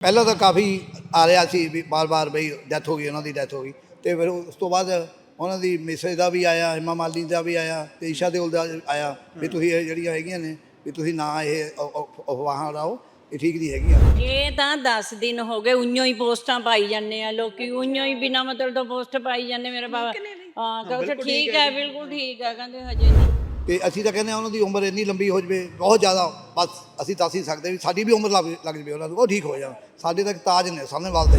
ਪਹਿਲਾਂ ਤਾਂ ਕਾਫੀ ਆ ਰਿਹਾ ਸੀ ਵੀ ਬਾਰ-ਬਾਰ ਬਈ ਡੈਥ ਹੋ ਗਈ ਉਹਨਾਂ ਦੀ ਡੈਥ ਹੋ ਗਈ। ਤੇ ਫਿਰ ਉਸ ਤੋਂ ਬਾਅਦ ਉਹਨਾਂ ਦੀ ਮਿਸੇਜ ਦਾ ਵੀ ਆਇਆ ਹਿਮਾ ਮਾਲੀ ਦਾ ਵੀ ਆਇਆ ਤੇ ਈਸ਼ਾ ਦੇਓਲ ਦਾ ਆਇਆ ਵੀ ਤੁਸੀਂ ਇਹ ਜਿਹੜੀਆਂ ਹੈਗੀਆਂ ਨੇ ਵੀ ਤੁਸੀਂ ਨਾ ਇਹ ਅਫਵਾਹਾਂ ਉਡਾਓ ਇਹ ਠੀਕ ਨਹੀਂ ਹੈਗੀਆਂ। ਇਹ ਤਾਂ 10 ਦਿਨ ਹੋ ਗਏ ਉਈਓ ਹੀ ਪੋਸਟਾਂ ਪਾਈ ਜਾਂਦੇ ਆ ਲੋਕੀ ਉਈਓ ਹੀ ਬਿਨਾ ਮਤਲਬ ਤੋਂ ਪੋਸਟ ਪਾਈ ਜਾਂਦੇ ਮੇਰੇ ਬਾਬਾ। ਹਾਂ ਕਹਿੰਦੇ ਠੀਕ ਹੈ ਬਿਲਕੁਲ ਠੀਕ ਹੈ ਕਹਿੰਦੇ ਹਜੇ ਨਹੀਂ। ਤੇ ਅਸੀਂ ਤਾਂ ਕਹਿੰਦੇ ਹਾਂ ਉਹਨਾਂ ਦੀ ਉਮਰ ਇੰਨੀ ਲੰਬੀ ਹੋ ਜਵੇ ਬਹੁਤ ਜ਼ਿਆਦਾ ਬਸ ਅਸੀਂ ਦੱਸ ਹੀ ਸਕਦੇ ਵੀ ਸਾਡੀ ਵੀ ਉਮਰ ਲੱਗ ਜਵੇ ਉਹਨਾਂ ਨੂੰ ਉਹ ਠੀਕ ਹੋ ਜਾਣ ਸਾਡੇ ਤੱਕ ਤਾਜ ਨੇ ਸਾਹਮਣੇ ਵਾਲ ਦੇ।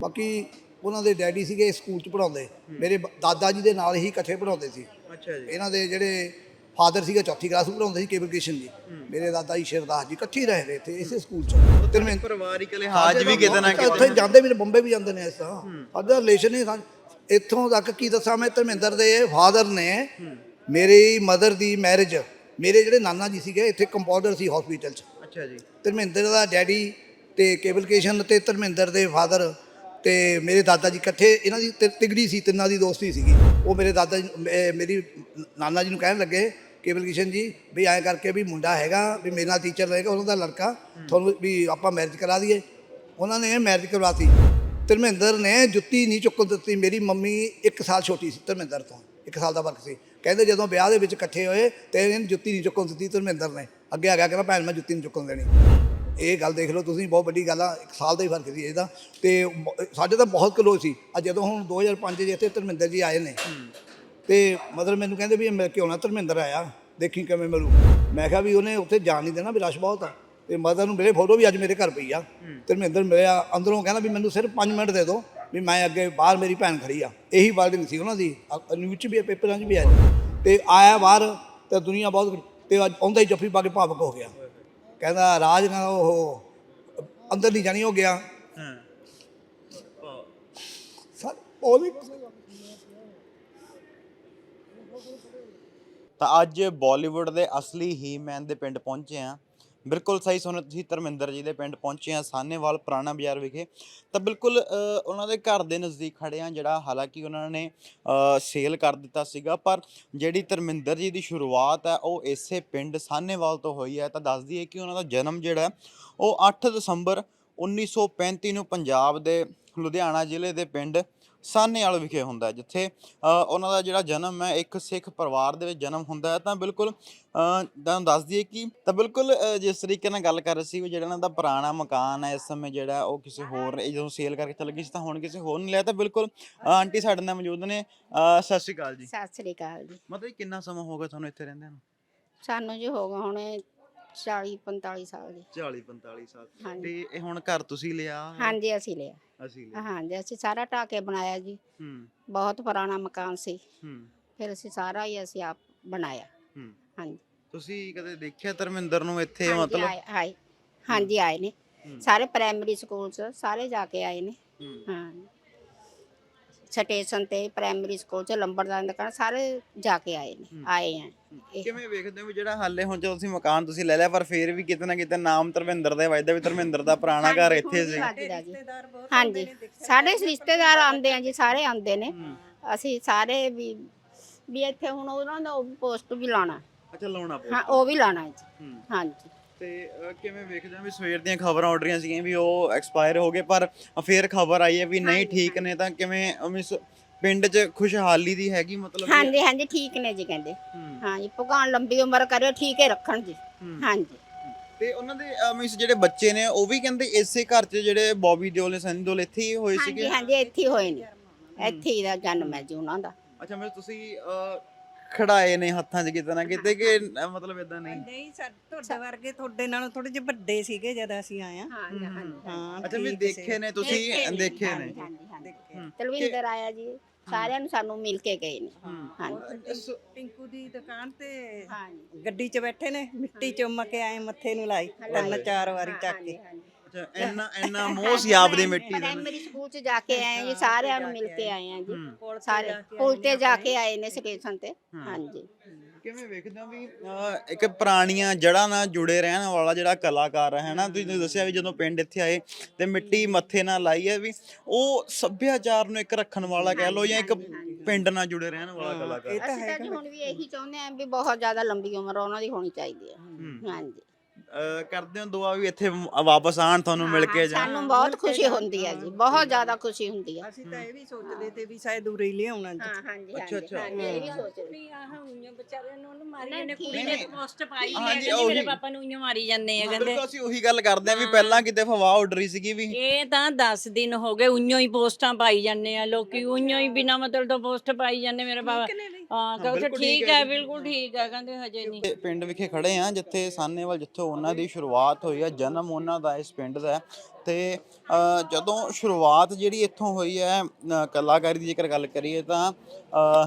ਬਾਕੀ ਉਹਨਾਂ ਦੇ ਡੈਡੀ ਸੀਗੇ ਸਕੂਲ 'ਚ ਪੜਾਉਂਦੇ ਮੇਰੇ ਦਾਦਾ ਜੀ ਦੇ ਨਾਲ ਹੀ ਇਕੱਠੇ ਪੜਾਉਂਦੇ ਸੀ। ਅੱਛਾ ਜੀ। ਇਹਨਾਂ ਦੇ ਜਿਹੜੇ ਫਾਦਰ ਸੀਗੇ ਚੌਥੀ ਕਲਾਸ ਪੜਾਉਂਦੇ ਸੀ ਕੇਬਲ ਕ੍ਰਿਸ਼ਨ ਜੀ। ਮੇਰੇ ਦਾਦਾ ਜੀ ਸ਼ਿਰਦਾਸ ਜੀ ਇਕੱਠੇ ਹੀ ਰਹੇ ਨੇ ਇੱਥੇ ਇਸੇ ਸਕੂਲ 'ਚ। ਤੇ ਮੈਂ ਪਰਿਵਾਰਿਕ ਲਿਹਾਜ਼ ਵੀ ਕਿਤੇ ਨਾ ਉੱਥੇ ਕਿਤੇ। ਜਾਂਦੇ ਵੀ ਬੰਬੇ ਵੀ ਜਾਂਦੇ ਨੇ ਇਸ ਤਰ੍ਹਾਂ। ਸਾਡਾ ਰਿਲੇਸ਼ਨ ਸਾਂ- ਇੱਥੋਂ ਤੱਕ ਕੀ ਦੱਸਾਂ ਮੈਂ ਧਰਮਿੰਦਰ ਦੇ ਫਾਦਰ ਨੇ ਮੇਰੀ ਮਦਰ ਦੀ ਮੈਰਿਜ ਮੇਰੇ ਜਿਹੜੇ ਨਾਨਾ ਜੀ ਸੀਗੇ ਇੱਥੇ ਕੰਪਾਊਂਡਰ ਸੀ ਹਸਪੀਟਲ 'ਚ। ਅੱਛਾ ਜੀ। ਧਰਮਿੰਦਰ ਦਾ ਡੈਡੀ ਤੇ ਕੇਬਲ ਕ੍ਰਿਸ਼ਨ ਤੇ ਧਰਮਿੰਦਰ ਦੇ ਫਾਦਰ ਤੇ ਮੇਰੇ ਦਾਦਾ ਜੀ ਇਕੱਠੇ ਇਹਨਾਂ ਦੀ ਤਿ- ਤਿਗੜੀ ਸੀ ਤਿੰਨਾਂ ਦੀ ਦੋਸਤੀ ਸੀਗੀ। ਉਹ ਮੇਰੇ ਦਾਦਾ ਜੀ ਮੇ- ਮੇਰੀ ਨਾਨਾ ਜੀ ਨੂੰ ਕਹਿਣ ਲੱਗੇ ਕੇਬਲ ਕ੍ਰਿਸ਼ਨ ਜੀ ਵੀ ਐਂ ਕਰਕੇ ਵੀ ਮੁੰਡਾ ਹੈਗਾ ਵੀ ਮੇਰੇ ਨਾਲ ਟੀਚਰ ਰਹੇਗਾ ਉਹਨਾਂ ਦਾ ਲੜਕਾ ਤੁਹਾਨੂੰ ਵੀ ਆਪਾਂ ਮੈਰਿਜ ਕਰਾ ਦਈਏ। ਉਹਨਾਂ ਨੇ ਮੈਰਿਜ ਕਰਵਾਤੀ। ਧਰਮਿੰਦਰ ਨੇ ਜੁੱਤੀ ਨਹੀਂ ਚੁੱਕਣ ਦਿੱਤੀ। ਮੇਰੀ ਮੰਮੀ 1 ਸਾਲ ਛੋਟੀ ਸੀ ਧਰਮਿੰਦਰ ਤੋਂ 1 ਸਾਲ ਦਾ ਫ਼ਰਕ ਸੀ। ਕਹਿੰਦੇ ਜਦੋਂ ਵਿਆਹ ਦੇ ਵਿੱਚ ਇਕੱਠੇ ਹੋਏ ਤੇ ਇਹਨੇ ਜੁੱਤੀ ਨਹੀਂ ਚੁੱਕਣ ਦਿੱਤੀ ਧਰਮਿੰਦਰ ਨੇ। ਅੱਗੇ ਆ ਗਿਆ ਕਹਿੰਦਾ ਭੈਣ ਮੈਂ ਜੁੱਤੀ ਨਹੀਂ ਚੁੱਕਣ ਦੇਣੀ। ਇਹ ਗੱਲ ਦੇਖ ਲਓ ਤੁਸੀਂ ਬਹੁਤ ਵੱਡੀ ਗੱਲ ਆ ਇੱਕ ਸਾਲ ਦਾ ਹੀ ਫ਼ਰਕ ਸੀ ਇਹਦਾ। ਤੇ ਮ- ਸਾਡੇ ਤਾਂ ਬਹੁਤ ਕਲੋਜ਼ ਸੀ। ਆ ਜਦੋਂ ਹੁਣ 2005 ਚ ਇੱਥੇ ਧਰਮਿੰਦਰ ਜੀ ਆਏ ਨੇ ਤੇ ਮਤਲਬ ਮੈਨੂੰ ਕਹਿੰਦੇ ਵੀ ਇਹ ਮਿਲ ਕੇ ਆਉਣਾ ਧਰਮਿੰਦਰ ਆਇਆ ਦੇਖੀ ਕਿਵੇਂ ਮਿਲੂ ਮੈਂ ਕਿਹਾ ਵੀ ਉਹਨੇ ਉੱਥੇ ਜਾਣ ਨਹੀਂ ਦੇਣਾ ਵੀ ਰਸ਼ ਬਹੁਤ ਆ। ਤੇ ਮਦਰ ਨੂੰ ਮੇਰੇ ਫੋਟੋ ਵੀ ਅੱਜ ਮੇਰੇ ਘਰ ਪਈ ਆ। ਧਰਮਿੰਦਰ ਮਿਲਿਆ ਅੰਦਰੋਂ ਕਹਿੰਦਾ ਵੀ ਮੈਨੂੰ ਸਿਰਫ 5 ਮਿੰਟ ਦੇ ਦਿਓ। ਵੀ ਮੈਂ ਅੱਗੇ ਬਾਹਰ ਮੇਰੀ ਭੈਣ ਖੜੀ ਆ। ਇਹੀ ਵਰਡਿੰਗ ਸੀ ਉਹਨਾਂ ਦੀ। ਅ- ਨਿਊਜ਼ 'ਚ ਵੀ ਪੇਪਰਾਂ 'ਚ ਵੀ ਹੈ ਤੇ ਆਇਆ ਬਾਹਰ ਤੇ ਦੁਨੀਆ ਬਹੁਤ ਤੇ ਅੱਜ ਆਉਂਦਾ ਹੀ ਜੱਫੀ ਪਾ ਕੇ ਭਾਵਕ ਹੋ ਗਿਆ। ਕਹਿੰਦਾ, ਰਾਜ ਨਾ ਉਹ, ਅੰਦਰ ਨਹੀਂ ਜਾਣੀ ਹੋ ਗਿਆ। ਹਾਂ ਸਰ, ਉਹ ਤਾਂ ਅੱਜ ਬਾਲੀਵੁੱਡ ਦੇ ਅਸਲੀ ਹੀਮੈਨ ਦੇ ਪਿੰਡ ਪਹੁੰਚੇ ਆ। ਬਿਲਕੁਲ ਸਹੀ ਸੁਣਿਆ ਤੁਸੀਂ ਧਰਮਿੰਦਰ ਜੀ ਦੇ ਪਿੰਡ ਪਹੁੰਚੇ ਆ ਸਾਹਨੇਵਾਲ ਪੁਰਾਣਾ ਬਾਜ਼ਾਰ ਵਿਖੇ। ਤਾਂ ਬਿਲਕੁਲ ਅ, ਉਹਨਾਂ ਦੇ ਘਰ ਦੇ ਨਜ਼ਦੀਕ ਖੜੇ ਆ ਜਿਹੜਾ ਹਾਲਾਂਕਿ ਉਹਨਾਂ ਨੇ ਸੇਲ ਕਰ ਦਿੱਤਾ ਸੀਗਾ ਪਰ ਜਿਹੜੀ ਧਰਮਿੰਦਰ ਜੀ ਦੀ ਸ਼ੁਰੂਆਤ ਹੈ ਉਹ ਇਸੇ ਪਿੰਡ ਸਾਹਨੇਵਾਲ ਤੋਂ ਹੋਈ ਹੈ। ਤਾਂ ਦੱਸਦੀ ਹੈ ਕਿ ਉਹਨਾਂ ਦਾ ਜਨਮ ਜਿਹੜਾ ਹੈ, ਉਹ 8 ਦਸੰਬਰ 1935 ਨੂੰ ਪੰਜਾਬ ਦੇ ਲੁਧਿਆਣਾ ਜ਼ਿਲ੍ਹੇ ਦੇ ਪਿੰਡ ਸਾਹਨੇਵਾਲ ਵਿਖੇ ਹੁੰਦਾ ਹੈ ਜਿੱਥੇ ਅ, ਉਹਨਾਂ ਦਾ ਜਿਹੜਾ ਜਨਮ ਹੈ ਇੱਕ ਸਿੱਖ ਪਰਿਵਾਰ ਦੇ ਵਿੱਚ ਜਨਮ ਹੁੰਦਾ ਹੈ ਤਾਂ ਬਿਲਕੁਲ ਅ, ਤੁਹਾਨੂੰ ਦੱਸ ਦਈਏ ਕਿ ਤਾਂ ਬਿਲਕੁਲ ਅ, ਜਿਸ ਤਰੀਕੇ ਨਾਲ ਗੱਲ ਕਰ ਰਹੇ ਸੀ ਵੀ ਜਿਹੜਾ ਇਹਨਾਂ ਦਾ ਪੁਰਾਣਾ ਮਕਾਨ ਹੈ ਇਸ ਸਮੇਂ ਜਿਹੜਾ ਉਹ ਕਿਸੇ ਹੋਰ ਨੇ ਜਦੋਂ ਸੇਲ ਕਰਕੇ ਚਲ ਗਈ ਸੀ ਤਾਂ ਹੁਣ ਕਿਸੇ ਹੋਰ ਨੇ ਲਿਆ ਤਾਂ ਬਿਲਕੁਲ ਅ, ਆਂਟੀ ਸਾਡੇ ਨਾਲ ਮੌਜੂਦ ਨੇ ਅ, ਸਤਿ ਸ਼੍ਰੀ ਅਕਾਲ ਜੀ। ਸਤਿ ਸ੍ਰੀ ਅਕਾਲ ਜੀ। ਮਤਲਬ ਕਿੰਨਾ ਸਮਾਂ ਹੋ ਗਿਆ ਤੁਹਾਨੂੰ ਇੱਥੇ ਰਹਿੰਦਿਆਂ ਨੂੰ? ਸਾਨੂੰ ਜੀ ਹੋ ਗਏ ਹੁਣ 40 45 ਸਾਲ ਜੀ। 40 45 ਸਾਲ। ਹਾਂਜੀ। ਤੇ ਇਹ ਹੁਣ ਘਰ ਤੁਸੀਂ ਲਿਆ? ਹਾਂਜੀ ਅਸੀਂ ਲਿਆ। ਅਸੀਂ ਲਿਆ ਹਾਂਜੀ ਅਸੀਂ ਸਾਰਾ ਢਾਹ ਕੇ ਬਣਾਇਆ ਜੀ। ਹੂੰ। ਬਹੁਤ ਪੁਰਾਣਾ ਮਕਾਨ ਸੀ। ਹੂੰ। ਫਿਰ ਅਸੀਂ ਸਾਰਾ ਹੀ ਅਸੀਂ ਆਪ ਬਣਾਇਆ। ਹੂੰ। ਹਾਂਜੀ ਤੁਸੀਂ ਕਦੇ ਦੇਖਿਆ ਧਰਮਿੰਦਰ ਨੂੰ ਇੱਥੇ ਹਾਂਜੀ, ਮਤਲਬ? ਆਏ ਆਏ। ਹਾਂਜੀ ਆਏ ਨੇ। ਹੂੰ। ਸਾਰੇ ਪ੍ਰਾਇਮਰੀ ਸਕੂਲ ਚ ਸਾਰੇ ਜਾ ਕੇ ਆਏ ਨੇ। ਹੂੰ। ਹਾਂ ਸਟੇਸ਼ਨ ਤੇ ਪ੍ਰਾਇਮਰੀ ਸਕੂਲ ਚ ਲੰਬੜਦਾਰ ਦੁਕਾਨ ਸਾਰੇ ਜਾ ਕੇ ਆਏ ਨੇ। ਆਏ ਆ। ਇਹ- ਕਿਵੇਂ ਵੇਖਦੇ ਹੋ ਵੀ ਜਿਹੜਾ ਹਾਲੇ ਹੁਣ ਜਦੋਂ ਤੁਸੀਂ ਮਕਾਨ ਤੁਸੀਂ ਲੈ ਲਿਆ ਪਰ ਫੇਰ ਵੀ ਕਿਤੇ ਨਾ ਕਿਤੇ ਨਾਮ ਧਰਮਿੰਦਰ ਦਾ ਵੱਜਦਾ ਵੀ ਧਰਮਿੰਦਰ ਦਾ ਪੁਰਾਣਾ ਘਰ ਇੱਥੇ ਸੀ। ਵੱਜਦਾ ਜੀ। ਹਾਂਜੀ ਸਾਡੇ ਰਿਸ਼ਤੇਦਾਰ ਆਉਂਦੇ ਆ ਜੀ ਸਾਰੇ ਆਉਂਦੇ ਨੇ। ਅਸੀਂ ਸਾਰੇ ਵੀ ਵੀ ਇੱਥੇ ਹੁਣ ਉਹਨਾਂ ਦਾ ਉਹ ਪੋਸਟ ਵੀ ਲਾਣਾ ਅੱਛਾ ਲਾਉਣਾ ਹਾਂ ਉਹ ਵੀ ਲਾਣਾ ਜੀ। ਹੂੰ। ਹਾਂਜੀ। ਤੇ ਕਿਵੇਂ ਵੇਖਦੇ ਹੋ? ਵੀ ਸਵੇਰ ਦੀਆਂ ਖਬਰਾਂ ਉੱਡ ਰਹੀਆਂ ਸੀਗੀਆਂ ਵੀ ਉਹ ਐਕਸਪਾਇਰ ਹੋ ਗਏ ਪਰ ਫੇਰ ਖਬਰ ਆਈ ਹੈ ਵੀ ਨਹੀਂ ਠੀਕ ਨੇ ਤਾਂ ਕਿਵੇਂ ਮਿਸ ਪਿੰਡ 'ਚ ਖੁਸ਼ਹਾਲੀ ਦੀ ਹੈਗੀ ਮਤਲਬ ਹਾਂਜੀ ਹਾਂਜੀ ਠੀਕ ਨੇ ਜੀ ਕਹਿੰਦੇ। ਹੂੰ, ਹਾਂਜੀ ਭਗਵਾਨ ਲੰਬੀ ਉਮਰ ਕਰਿਓ ਠੀਕ ਹੀ ਰੱਖਣ ਜੀ। ਹੂੰ। ਹਾਂਜੀ। ਤੇ ਉਹਨਾਂ ਦੇ ਮਿਸ ਜਿਹੜੇ ਬੱਚੇ ਨੇ ਉਹ ਵੀ ਕਹਿੰਦੇ ਇਸੇ ਘਰ 'ਚ ਜਿਹੜੇ ਬੌਬੀ ਦਿਓਲ ਨੇ ਸਨੀ ਦਿਓਲ ਇੱਥੇ ਹੀ ਹੋਏ ਹਾਂਜੀ ਸੀਗੇ? ਹਾਂਜੀ ਇੱਥੇ ਹੀ ਹੋਏ ਨੇ। ਇੱਥੇ ਹੀ ਦਾ ਜਨਮ ਹੈ ਜੀ ਉਹਨਾਂ ਦਾ। ਅੱਛਾ ਮੈਂ ਤੁਸੀਂ ਖੜਾਏ ਨੇ ਹੱਥਾਂ 'ਚ ਕਿਤੇ ਨਾ ਕਿਤੇ ਕਿ ਮਤਲਬ ਇਦਾਂ ਨਹੀਂ। ਨਹੀਂ ਤੁਹਾਡੇ ਵਰਗੇ ਤੁਹਾਡੇ ਨਾਲੋਂ ਥੋੜੇ ਜਿਹੇ ਵੱਡੇ ਸੀਗੇ ਜਦ ਅਸੀਂ ਆਏ ਆ ਹਾਂਜੀ ਹਾਂ ਅੱਛਾ ਵੀ ਦੇਖੇ ਨੇ ਤੁਸੀਂ ਦੇਖੇ ਨੇ। ਹੂੰ। ਤਲਵਿੰਦਰ ਆਇਆ ਜੀ। ਸਾਰਿਆਂ ਨੂੰ ਸਾਨੂੰ ਮਿਲ ਕੇ ਗਏ ਨੇ। ਹਾਂਜੀ। ਟਿੰਕੂ ਦੀ ਦੁਕਾਨ ਤੇ ਹਾਂਜੀ ਗੱਡੀ 'ਚ ਬੈਠੇ ਨੇ ਮਿੱਟੀ ਚੁੰਮ ਕੇ ਆਏ ਮੱਥੇ ਨੂੰ ਲਾਈ ਤਿੰਨ ਚਾਰ ਵਾਰੀ ਚੱਕ ਕੇ। ਅੱਛਾ ਇੰਨਾ ਇੰਨਾ ਮੋਹ ਸੀ ਆਪਦੀ ਮਿੱਟੀ ਦਾ ਪ੍ਰਾਇਮਰੀ ਸਕੂਲ ਚ ਜਾ ਕੇ ਆਏ ਆ ਜੀ ਸਾਰਿਆਂ ਨੂੰ ਮਿਲ ਕੇ ਆਏ। ਆ ਜੀ ਸਾਰੇ ਪੁਲ ਤੇ ਜਾ ਕੇ ਆਏ ਨੇ ਸਟੇਸ਼ਨ ਤੇ ਹਾਂਜੀ। ਕਿਵੇਂ ਵੇਖਦੇ ਵੀ ਅਹ, ਇੱਕ ਪੁਰਾਣੀਆਂ ਜੜ੍ਹਾਂ ਨਾਲ ਜੁੜੇ ਰਹਿਣ ਵਾਲਾ ਜਿਹੜਾ ਕਲਾਕਾਰ ਹੈ ਨਾ ਤੁਸੀਂ ਦੱਸਿਆ ਵੀ ਜਦੋਂ ਪਿੰਡ ਇੱਥੇ ਆਏ ਤੇ ਮਿੱਟੀ ਮੱਥੇ ਨਾਲ ਲਾਈ ਹੈ ਵੀ ਉਹ ਸੱਭਿਆਚਾਰ ਨੂੰ ਇੱਕ ਰੱਖਣ ਵਾਲਾ ਕਹਿ ਲਓ ਜਾਂ ਇੱਕ ਪਿੰਡ ਨਾਲ ਜੁੜੇ ਰਹਿਣ ਵਾਲਾ ਕਲਾਕਾਰ ਇਹ ਤਾਂ ਅਸੀਂ ਤਾਂ ਜੀ ਹੁਣ ਵੀ ਇਹੀ ਚਾਹੁੰਦੇ ਆ ਵੀ ਬਹੁਤ ਜ਼ਿਆਦਾ ਲੰਬੀ ਉਮਰ ਉਹਨਾਂ ਦੀ ਹੋਣੀ ਚਾਹੀਦੀ ਹੈ। ਹਾਂਜੀ। ਅਹ ਕਰਦੇ ਹੋ ਦੁਆ ਵੀ ਇੱਥੇ ਵਾਪਸ ਆਣ ਤੁਹਾਨੂੰ ਮਿਲ ਕੇ ਜਾਣ। ਸਾਨੂੰ ਬਹੁਤ ਖੁਸ਼ੀ ਹੁੰਦੀ ਹੈ ਜੀ ਬਹੁਤ ਜ਼ਿਆਦਾ ਖੁਸ਼ੀ ਹੁੰਦੀ ਹੈ। ਅਸੀਂ ਤਾਂ ਇਹ ਵੀ ਸੋਚਦੇ ਤੇ ਵੀ ਸ਼ਾਇਦ ਉਰੇ ਹੀ ਲਿਆਉਣਾ ਜੀ। ਹਾਂ ਹਾਂਜੀ ਅੱਛਾ, ਅੱਛਾ। ਹਾਂਜੀ ਇਹ ਵੀ ਸੋਚਦੇ। ਵੀ ਆਹ ਉਈਆਂ ਵਿਚਾਰਿਆਂ ਨੂੰ ਉਹਨੂੰ ਮਾਰੀ ਜਾਂਦੇ ਕੁੜੀ ਨੇ ਪੋਸਟ ਪਾਈ ਹੈ ਹਾਂਜੀ, ਕਹਿੰਦੀ ਮੇਰੇ ਉਹੀ। ਪਾਪਾ ਨੂੰ ਉਈਆਂ ਮਾਰੀ ਜਾਂਦੇ ਆ ਕਹਿੰਦੇ। ਬਿਲਕੁਲ ਅਸੀਂ ਉਹੀ ਗੱਲ ਕਰਦੇ ਆ ਵੀ ਪਹਿਲਾਂ ਕਿਤੇ ਫਵਾਹ ਉੱਡ ਰਹੀ ਸੀਗੀ ਵੀ। ਇਹ ਤਾਂ 10 ਦਿਨ ਹੋ ਗਏ ਉਈਆਂ ਹੀ ਪੋਸਟਾਂ ਪਾਈ ਜਾਂਦੇ ਆ ਲੋਕੀ ਉਈਆਂ ਹੀ ਬਿਨਾ ਮਤਲਬ ਤੋਂ ਪੋਸਟ ਪਾਈ ਜਾਂਦੇ ਮੇਰੇ ਬਾਬਾ ਹਾਂ ਕਹਿੰਦੇ ਠੀਕ ਹੈ ਬਿਲਕੁਲ ਠੀਕ ਹੈ ਕਹਿੰਦੇ ਹਜੇ ਨਹੀਂ। ਤੇ ਪਿੰਡ ਵਿਖੇ ਖੜੇ ਆ ਜਿੱਥੇ ਸਾਨੇਵਾਲ ਜਿੱਥੋਂ ਉਹਨਾਂ ਦੀ ਸ਼ੁਰੂਆਤ ਹੋਈ ਆ ਜਨਮ ਉਹਨਾਂ ਦਾ ਇਸ ਪਿੰਡ ਦਾ ਹੈ। ਤੇ ਅ, ਜਦੋਂ ਸ਼ੁਰੂਆਤ ਜਿਹੜੀ ਇੱਥੋਂ ਹੋਈ ਹੈ ਅ, ਕਲਾਕਾਰੀ ਦੀ ਜੇਕਰ ਗੱਲ ਕਰੀਏ ਤਾਂ ਅ,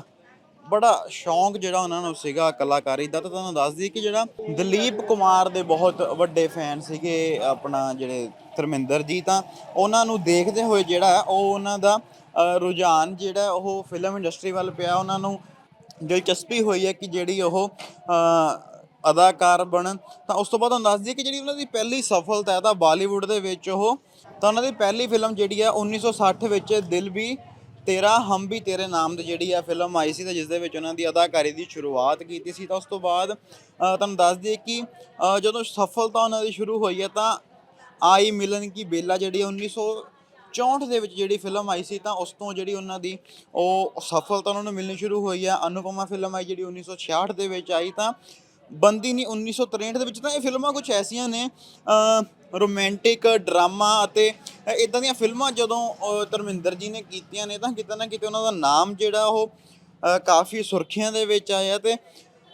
ਬੜਾ ਸ਼ੌਂਕ ਜਿਹੜਾ ਉਹਨਾਂ ਨੂੰ ਸੀਗਾ ਕਲਾਕਾਰੀ ਦਾ। ਤਾਂ ਤੁਹਾਨੂੰ ਦੱਸ ਦਈਏ ਕਿ ਜਿਹੜਾ ਦਲੀਪ ਕੁਮਾਰ ਦੇ ਬਹੁਤ ਵੱਡੇ ਫੈਨ ਸੀਗੇ ਆਪਣਾ ਜਿਹੜੇ ਧਰਮਿੰਦਰ ਜੀ ਤਾਂ ਉਹਨਾਂ ਨੂੰ ਦੇਖਦੇ ਹੋਏ ਜਿਹੜਾ ਉਹ ਉਹਨਾਂ ਦਾ ਅ, ਰੁਝਾਨ ਜਿਹੜਾ ਉਹ ਫਿਲਮ ਇੰਡਸਟਰੀ ਵੱਲ ਪਿਆ। ਉਹਨਾਂ ਨੂੰ ਦਿਲਚਸਪੀ ਹੋਈ ਹੈ ਕਿ ਜਿਹੜੀ ਉਹ ਅਦਾਕਾਰ ਬਣਨ ਤਾਂ ਉਸ ਤੋਂ ਬਾਅਦ ਤੁਹਾਨੂੰ ਦੱਸਦੀ ਕਿ ਜਿਹੜੀ ਉਹਨਾਂ ਦੀ ਪਹਿਲੀ ਸਫਲਤਾ ਹੈ ਤਾਂ ਬਾਲੀਵੁੱਡ ਦੇ ਵਿੱਚ ਉਹ, ਤਾਂ ਉਹਨਾਂ ਦੀ ਪਹਿਲੀ ਫਿਲਮ ਜਿਹੜੀ ਹੈ 1960 ਵਿੱਚ ਦਿਲ ਵੀ ਤੇਰਾ, ਹਮ ਵੀ ਤੇਰੇ ਨਾਮ ਦੀ ਜਿਹੜੀ ਆ ਫਿਲਮ ਆਈ ਸੀ ਤੇ ਜਿਸ ਦੇ ਵਿੱਚ ਉਹਨਾਂ ਦੀ ਅਦਾਕਾਰੀ ਦੀ ਸ਼ੁਰੂਆਤ ਕੀਤੀ ਸੀ। ਤਾਂ ਉਸ ਤੋਂ ਬਾਅਦ ਤੁਹਾਨੂੰ ਦੱਸ ਦਈਏ ਕਿ ਜਦੋਂ ਸਫਲਤਾ ਉਹਨਾਂ ਦੀ ਸ਼ੁਰੂ ਹੋਈ ਹੈ ਤਾਂ ਆਈ ਮਿਲਨ ਕੀ ਬੇਲਾ ਜਿਹੜੀ 1900 64 ਦੇ ਵਿੱਚ ਜਿਹੜੀ ਫਿਲਮ ਆਈ ਸੀ ਤਾਂ ਉਸ ਤੋਂ ਜਿਹੜੀ ਉਹਨਾਂ ਦੀ ਉਹ ਸਫਲਤਾ ਉਹਨਾਂ ਨੂੰ ਮਿਲਣੀ ਸ਼ੁਰੂ ਹੋਈ ਆ। ਅਨੁਪਮਾ ਫਿਲਮ ਆਈ ਜਿਹੜੀ 1966 ਦੇ ਵਿੱਚ ਆਈ ਤਾਂ ਬੰਦੀ ਨਹੀਂ 1963 ਦੇ ਵਿੱਚ ਤਾਂ ਇਹ ਫਿਲਮਾਂ ਕੁਝ ਐਸੀਆਂ ਨੇ ਰੋਮਾਂਟਿਕ, ਡਰਾਮਾ ਅਤੇ ਇਦਾਂ ਦੀਆਂ ਫਿਲਮਾਂ ਜਦੋਂ ਧਰਮਿੰਦਰ ਜੀ ਨੇ ਕੀਤੀਆਂ ਨੇ ਤਾਂ ਕਿਤੇ ਨਾ ਕਿਤੇ ਉਹਨਾਂ ਦਾ ਨਾਮ ਜਿਹੜਾ ਉਹ ਕਾਫੀ ਸੁਰਖੀਆਂ ਦੇ ਵਿੱਚ ਆਇਆ ਤੇ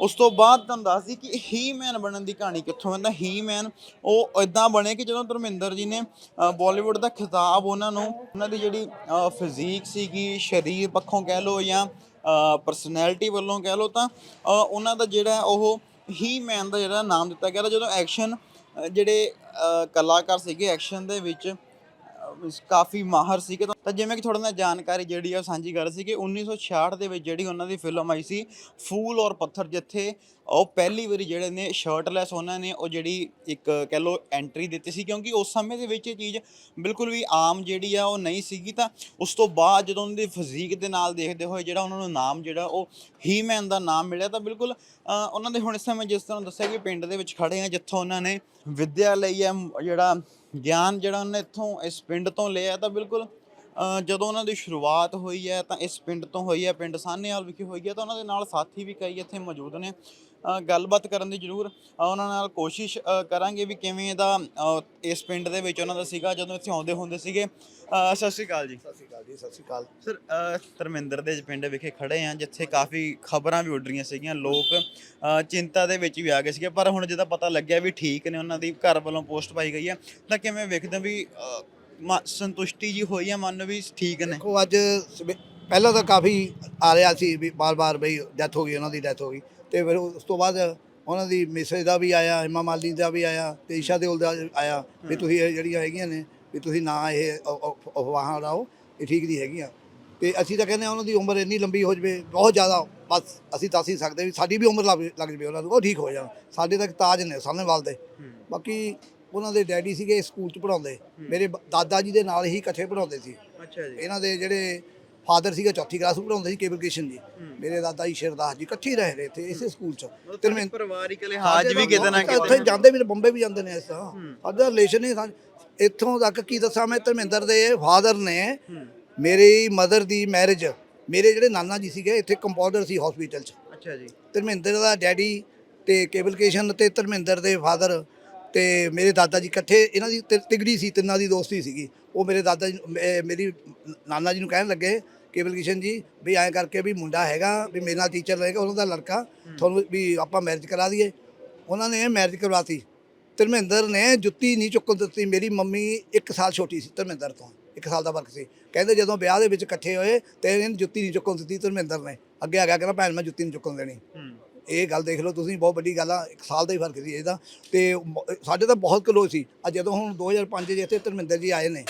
ਉਸ ਤੋਂ ਬਾਅਦ ਤੁਹਾਨੂੰ ਦੱਸਦੀ ਕਿ ਹੀ ਮੈਨ ਬਣਨ ਦੀ ਕਹਾਣੀ ਕਿੱਥੋਂ ਆਉਂਦਾ ਹੀ ਮੈਨ ਉਹ ਇਦਾਂ ਬਣੇ ਕਿ ਜਦੋਂ ਧਰਮਿੰਦਰ ਜੀ ਨੇ ਬਾਲੀਵੁੱਡ ਦਾ ਖਿਤਾਬ ਉਹਨਾਂ ਨੂੰ, ਉਹਨਾਂ ਦੀ ਜਿਹੜੀ ਫਿਜ਼ੀਕ ਸੀਗੀ, ਸਰੀਰ ਪੱਖੋਂ ਕਹਿ ਲਓ ਜਾਂ ਪਰਸਨੈਲਿਟੀ ਵੱਲੋਂ ਕਹਿ ਲਓ ਤਾਂ ਉਹਨਾਂ ਦਾ ਜਿਹੜਾ ਉਹ ਹੀ ਮੈਨ ਦਾ ਜਿਹੜਾ ਨਾਮ ਦਿੱਤਾ ਗਿਆ ਤਾਂ ਜਦੋਂ ਐਕਸ਼ਨ ਜਿਹੜੇ ਕਲਾਕਾਰ ਸੀਗੇ ਐਕਸ਼ਨ ਦੇ ਵਿੱਚ ਕਾਫੀ ਮਾਹਰ ਸੀਗੇ ਤਾਂ- ਜਿਵੇਂ ਕਿ ਤੁਹਾਡੇ ਨਾਲ ਜਾਣਕਾਰੀ ਜਿਹੜੀ ਆ ਉਹ ਸਾਂਝੀ ਕਰ ਸੀ ਕਿ 1966 ਦੇ ਵਿੱਚ ਜਿਹੜੀ ਉਹਨਾਂ ਦੀ ਫਿਲਮ ਆਈ ਸੀ, ਫੂਲ ਔਰ ਪੱਥਰ ਜਿੱਥੇ ਉਹ ਪਹਿਲੀ ਵਾਰੀ ਜਿਹੜੇ ਨੇ ਸ਼ਰਟਲੈਸ ਉਹਨਾਂ ਨੇ ਉਹ ਜਿਹੜੀ ਇੱਕ ਕਹਿ ਲੋ ਐਂਟਰੀ ਦਿੱਤੀ ਸੀ, ਕਿਉਂਕਿ ਉਸ ਸਮੇਂ ਦੇ ਵਿੱਚ ਇਹ ਚੀਜ਼ ਬਿਲਕੁਲ ਵੀ ਆਮ ਜਿਹੜੀ ਆ ਉਹ ਨਹੀਂ ਸੀਗੀ ਤਾਂ ਉਸ ਤੋਂ ਬਾਅਦ ਜਦੋਂ ਉਹਨਾਂ ਦੀ ਫਿਜ਼ੀਕ ਦੇ ਨਾਲ ਦੇਖਦੇ ਹੋਏ ਜਿਹੜਾ ਉਹਨਾਂ ਨੂੰ ਨਾਮ ਜਿਹੜਾ ਉਹ ਹੀਮੈਨ ਦਾ ਨਾਮ ਮਿਲਿਆ ਤਾਂ ਬਿਲਕੁਲ ਉਹਨਾਂ ਦੇ ਹੁਣ ਇਸ ਸਮੇਂ ਜਿਸ ਤਰ੍ਹਾਂ ਦੱਸਿਆ ਕਿ ਪਿੰਡ ਦੇ ਵਿੱਚ ਖੜੇ ਆ ਜਿੱਥੋਂ ਉਹਨਾਂ ਨੇ ਵਿੱਦਿਆ ਲਈ ਹੈ ਜਿਹੜਾ ਗਿਆਨ ਜਿਹੜਾ ਉਹਨੇ ਇੱਥੋਂ ਇਸ ਪਿੰਡ ਤੋਂ ਲਿਆ ਤਾਂ ਬਿਲਕੁਲ ਜਦੋਂ ਉਹਨਾਂ ਦੀ ਸ਼ੁਰੂਆਤ ਹੋਈ ਹੈ, ਤਾਂ ਇਸ ਪਿੰਡ ਤੋਂ ਹੋਈ ਹੈ, ਪਿੰਡ ਸਾਹਨੇਵਾਲ ਵਿਖੇ ਹੋਈ ਹੈ, ਤਾਂ ਉਹਨਾਂ ਦੇ ਨਾਲ ਸਾਥੀ ਵੀ ਕਈ ਇੱਥੇ ਮੌਜੂਦ ਨੇ। ਗੱਲਬਾਤ ਕਰਨ ਦੀ ਜ਼ਰੂਰ ਉਹਨਾਂ ਨਾਲ ਕੋਸ਼ਿਸ਼ ਕਰਾਂਗੇ ਵੀ ਕਿਵੇਂ ਦਾ ਅ, ਇਸ ਪਿੰਡ ਦੇ ਵਿੱਚ ਉਹਨਾਂ ਦਾ ਸੀਗਾ ਜਦੋਂ ਇੱਥੇ ਆਉਂਦੇ ਹੁੰਦੇ ਸੀਗੇ। ਸਤਿ ਸ਼੍ਰੀ ਅਕਾਲ ਜੀ। ਸਤਿ ਸ਼੍ਰੀ ਅਕਾਲ ਜੀ ਸਤਿ ਸ਼੍ਰੀ ਅਕਾਲ। ਸਰ ਧਰਮਿੰਦਰ ਦੇ ਪਿੰਡ ਵਿਖੇ ਖੜੇ ਆ ਜਿੱਥੇ ਕਾਫੀ ਖਬਰਾਂ ਵੀ ਉੱਡ ਰਹੀਆਂ ਸੀਗੀਆਂ। ਲੋਕ ਚਿੰਤਾ ਦੇ ਵਿੱਚ ਵੀ ਆ ਗਏ ਸੀਗੇ ਪਰ ਹੁਣ ਜਿਹਦਾ ਪਤਾ ਲੱਗਿਆ ਵੀ ਠੀਕ ਨੇ ਉਹਨਾਂ ਦੀ ਘਰ ਵੱਲੋਂ ਪੋਸਟ ਪਾਈ ਗਈ ਹੈ। ਤਾਂ ਕਿਵੇਂ ਵੇਖਦੇ ਵੀ ਸੰਤੁਸ਼ਟੀ ਜੀ ਹੋਈ ਆ ਮਨ ਵੀ ਠੀਕ ਨੇ? ਦੇਖੋ ਅੱਜ ਪਹਿਲਾਂ ਤਾਂ ਕਾਫੀ ਆ ਰਿਹਾ ਸੀ ਵੀ ਬਾਰ-ਬਾਰ ਬਈ ਡੈਥ ਹੋ ਗਈ ਉਹਨਾਂ ਦੀ ਡੈਥ ਹੋ ਗਈ। ਤੇ ਫਿਰ ਉਸ ਤੋਂ ਬਾਅਦ ਉਹਨਾਂ ਦੀ ਮਿਸੇ ਦਾ ਵੀ ਆਇਆ ਹਿਮਾ ਮਾਲੀ ਦਾ ਵੀ ਆਇਆ ਤੇ ਈਸ਼ਾ ਦੇਓਲ ਦਾ ਆਇਆ ਵੀ ਤੁਸੀਂ ਇਹ ਜਿਹੜੀਆਂ ਹੈਗੀਆਂ ਨੇ ਵੀ ਤੁਸੀਂ ਨਾ ਇਹ ਅਫਵਾਹਾਂ ਉਡਾਓ ਇਹ ਠੀਕ ਨਹੀਂ ਹੈਗੀਆਂ। ਤੇ ਅਸੀਂ ਤਾਂ ਕਹਿੰਦੇ ਹਾਂ ਉਹਨਾਂ ਦੀ ਉਮਰ ਇੰਨੀ ਲੰਬੀ ਹੋ ਜਵੇ ਬਹੁਤ ਜ਼ਿਆਦਾ ਬਸ ਅਸੀਂ ਦੱਸ ਹੀ ਸਕਦੇ ਵੀ ਸਾਡੀ ਵੀ ਉਮਰ ਲੱਗ ਜਵੇ ਉਹਨਾਂ ਨੂੰ ਉਹ ਠੀਕ ਹੋ ਜਾਣ। ਸਾਡੇ ਤੱਕ ਤਾਜ ਨੇ ਸਾਹਮਣੇ ਦੇ। ਬਾਕੀ ਉਹਨਾਂ ਦੇ ਡੈਡੀ ਸੀਗੇ ਸਕੂਲ 'ਚ ਪੜਾਉਂਦੇ ਮੇਰੇ ਦਾਦਾ ਜੀ ਦੇ ਨਾਲ ਹੀ ਇਕੱਠੇ ਪੜਾਉਂਦੇ ਸੀ। ਅੱਛਾ ਜੀ। ਇਹਨਾਂ ਦੇ ਜਿਹੜੇ ਫਾਦਰ ਸੀਗਾ ਚੌਥੀ ਕਲਾਸ ਨੂੰ ਪੜਾਉਂਦੇ ਸੀ ਕੇਬਲ ਕ੍ਰਿਸ਼ਨ ਜੀ ਮੇਰੇ ਦਾਦਾ ਜੀ ਸ਼ਿਰਦਾਸ ਜੀ ਇਕੱਠੇ ਰਹੇ ਨੇ ਇੱਥੇ ਇਸੇ ਸਕੂਲ 'ਚ। ਤੇ ਪਰਿਵਾਰਿਕ ਲਿਹਾਜ਼ ਵੀ ਕਿਤੇ ਨਾ ਕਿਤੇ ਉੱਥੇ ਜਾਂਦੇ ਵੀ ਬੰਬੇ ਵੀ ਜਾਂਦੇ ਨੇ ਇਸ ਤਰ੍ਹਾਂ। ਸਾਡਾ ਰਿਲੇਸ਼ਨ ਹੀ ਸਾਂ- ਇੱਥੋਂ ਤੱਕ ਕੀ ਦੱਸਾਂ ਮੈਂ ਧਰਮਿੰਦਰ ਦੇ ਫਾਦਰ ਨੇ ਮੇਰੀ ਮਦਰ ਦੀ ਮੈਰਿਜ ਮੇਰੇ ਜਿਹੜੇ ਨਾਨਾ ਜੀ ਸੀਗੇ ਇੱਥੇ ਕੰਪਾਊਂਡਰ ਸੀ ਹਸਪੀਟਲ 'ਚ। ਅੱਛਾ ਜੀ। ਧਰਮਿੰਦਰ ਦਾ ਡੈਡੀ ਤੇ ਕੇਬਲ ਕ੍ਰਿਸ਼ਨ ਤੇ ਧਰਮਿੰਦਰ ਦੇ ਫਾਦਰ ਤੇ ਮੇਰੇ ਦਾਦਾ ਜੀ ਇਕੱਠੇ ਇਹਨਾਂ ਦੀ ਤਿ- ਤਿਗੜੀ ਸੀ ਤਿੰਨਾਂ ਦੀ ਦੋਸਤੀ ਸੀਗੀ। ਉਹ ਮੇਰੇ ਦਾਦਾ ਜੀ ਨੂੰ- ਮੇ- ਮੇਰੀ ਨਾਨਾ ਜੀ ਨੂੰ ਕਹਿਣ ਲੱਗੇ ਕੇਬਲ ਕ੍ਰਿਸ਼ਨ ਜੀ ਵੀ ਐਂ ਕਰਕੇ ਵੀ ਮੁੰਡਾ ਹੈਗਾ ਵੀ ਮੇਰੇ ਨਾਲ ਟੀਚਰ ਰਹੇਗਾ ਉਹਨਾਂ ਦਾ ਲੜਕਾ ਤੁਹਾਨੂੰ ਵੀ ਆਪਾਂ ਮੈਰਿਜ ਕਰਾ ਦਈਏ। ਉਹਨਾਂ ਨੇ ਮੈਰਿਜ ਕਰਵਾਤੀ। ਧਰਮਿੰਦਰ ਨੇ ਜੁੱਤੀ ਨਹੀਂ ਚੁੱਕਣ ਦਿੱਤੀ। ਮੇਰੀ ਮੰਮੀ 1 ਸਾਲ ਛੋਟੀ ਸੀ ਧਰਮਿੰਦਰ ਤੋਂ 1 ਸਾਲ ਦਾ ਫ਼ਰਕ ਸੀ। ਕਹਿੰਦੇ ਜਦੋਂ ਵਿਆਹ ਦੇ ਵਿੱਚ ਇਕੱਠੇ ਹੋਏ ਤੇ ਇਹਨੇ ਜੁੱਤੀ ਨਹੀਂ ਚੁੱਕਣ ਦਿੱਤੀ ਧਰਮਿੰਦਰ ਨੇ। ਅੱਗੇ ਆ ਗਿਆ ਕਹਿੰਦਾ ਭੈਣ ਮੈਂ ਜੁੱਤੀ ਨਹੀਂ ਚੁੱਕਣ ਦੇਣੀ। ਇਹ ਗੱਲ ਦੇਖ ਲਓ ਤੁਸੀਂ ਬਹੁਤ ਵੱਡੀ ਗੱਲ ਆ ਇੱਕ ਸਾਲ ਦਾ ਹੀ ਫ਼ਰਕ ਸੀ ਇਹਦਾ। ਤੇ ਮ- ਸਾਡੇ ਤਾਂ ਬਹੁਤ ਕਲੋ ਸੀ। ਆ ਜਦੋਂ ਹੁਣ 2005 ਜੇ ਇੱਥੇ ਧਰਮਿੰਦਰ ਜੀ ਆਏ ਨੇ।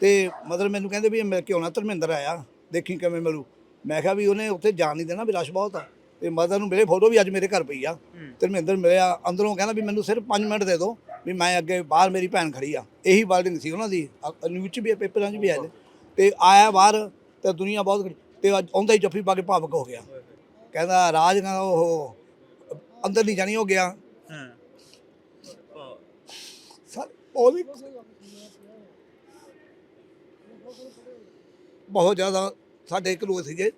ਤੇ ਮਤਲਬ ਮੈਨੂੰ ਕਹਿੰਦੇ ਵੀ ਇਹ ਮਿਲ ਕੇ ਆਉਣਾ ਧਰਮਿੰਦਰ ਆਇਆ? ਦੇਖੀ ਕਿਵੇਂ ਮਿਲੂ ਮੈਂ ਕਿਹਾ ਵੀ ਉਹਨੇ ਉੱਥੇ ਜਾਣ ਨਹੀਂ ਦੇਣਾ ਵੀ ਰਸ਼ ਬਹੁਤ ਆ। ਤੇ ਮਦਰ ਨੂੰ ਮੇਰੇ ਫੋਟੋ ਵੀ ਅੱਜ ਮੇਰੇ ਘਰ ਪਈ ਆ। ਧਰਮਿੰਦਰ ਮਿਲਿਆ ਅੰਦਰੋਂ ਕਹਿੰਦਾ ਵੀ ਮੈਨੂੰ ਸਿਰਫ 5 ਮਿੰਟ ਦੇ ਦਿਓ ਵੀ ਮੈਂ ਅੱਗੇ ਬਾਹਰ ਮੇਰੀ ਭੈਣ ਖੜੀ ਆ। ਇਹੀ ਵਰਡਿੰਗ ਸੀ ਉਹਨਾਂ ਦੀ। ਨਿਊਜ਼ 'ਚ ਵੀ ਆ, ਪੇਪਰਾਂ 'ਚ ਵੀ ਆ ਤੇ ਆਇਆ ਬਾਹਰ ਤੇ ਦੁਨੀਆ ਬਹੁਤ ਖੜੀ ਤੇ ਅੱਜ ਆਉਂਦਾ ਹੀ ਜੱਫੀ ਪਾ ਕੇ ਭਾਵਕ ਹੋ ਗਿਆ। ਕਹਿੰਦਾ ਰਾਜ ਕਹਿੰਦਾ ਉਹ ਅੰਦਰ ਨਹੀਂ ਜਾਣੀ ਹੋ ਗਿਆ। ਹਾਂ। ਬਹੁਤ ਹੀ ਬਹੁਤ ਜ਼ਿਆਦਾ ਸਾਡੇ ਕਲੋਜ਼ ਸੀਗੇ।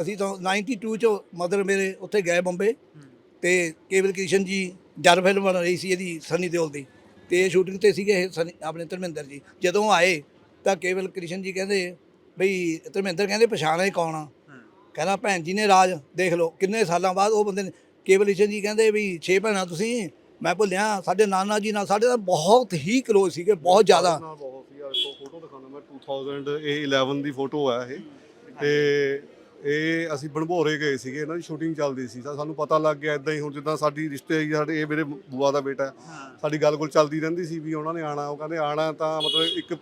ਅਸੀਂ ਤਾਂ 92 ਚ ਮਦਰ ਮੇਰੇ ਉੱਥੇ ਗਏ ਬੰਬੇ ਤੇ ਕੇਵਲ ਕ੍ਰਿਸ਼ਨ ਜੀ ਜਰ ਫਿਲਮ ਬਣ ਰਹੀ ਸੀ ਇਹਦੀ ਸਨੀ ਦਿਓਲ ਦੀ। ਤੇ ਇਹ ਸ਼ੂਟਿੰਗ ਤੇ ਸੀਗੇ ਇਹ ਸਨੀ ਆਪਣੇ ਧਰਮਿੰਦਰ ਜੀ। ਜਦੋਂ ਆਏ ਤਾਂ ਕੇਵਲ ਕ੍ਰਿਸ਼ਨ ਜੀ ਕਹਿੰਦੇ ਬਈ ਧਰਮਿੰਦਰ ਕਹਿੰਦੇ ਪਛਾਣੇ ਕੌਣ ਆ? ਕਹਿੰਦਾ ਭੈਣ ਜੀ ਨੇ ਰਾਜ ਦੇਖ ਲਓ ਕਿੰਨੇ ਸਾਲਾਂ ਬਾਅਦ ਉਹ ਬੰਦੇ ਨੇ ਕੇਵਲ ਕ੍ਰਿਸ਼ਨ ਜੀ ਕਹਿੰਦੇ ਵੀ ਛੇ ਭੈਣਾਂ ਤੁਸੀਂ? ਮੈਂ ਭੁੱਲਿਆ ਸਾਡੇ ਨਾਨਾ ਜੀ ਨਾਲ ਸਾਡੇ ਤਾਂ ਬਹੁਤ ਹੀ ਕਲੋਜ਼ ਸੀਗੇ ਬਹੁਤ ਜ਼ਿਆਦਾ। ਨਾਲ ਬਹੁਤ ਸੀ ਆ ਦੇਖੋ ਫੋਟੋ ਦਿਖਾਉਣਾ ਮੈਂ 2011 ਦੀ ਫੋਟੋ ਆ ਇਹ। ਤੇ ਇਹ ਅਸੀਂ ਬਣਭੋਰੇ ਗਏ ਸੀਗੇ ਇਹਨਾਂ ਦੀ ਸ਼ੂਟਿੰਗ ਚੱਲਦੀ ਸੀ। ਤਾਂ ਸਾਨੂੰ ਪਤਾ ਲੱਗ ਗਿਆ ਇਦਾਂ ਹੀ ਹੁਣ ਜਿੱਦਾਂ ਸਾਡੀ ਰਿਸ਼ਤੇ ਸਾਡੇ ਇਹ ਮੇਰੇ ਬੂਆ ਦਾ ਬੇਟਾ। ਸਾਡੀ ਗੱਲ ਗੁੱਲ ਚੱਲਦੀ ਰਹਿੰਦੀ ਸੀ ਵੀ ਉਹਨਾਂ ਨੇ ਆਣਾ ਉਹ ਕਹਿੰਦੇ ਆਣਾ ਤਾਂ ਮਤਲਬ ਇੱਕ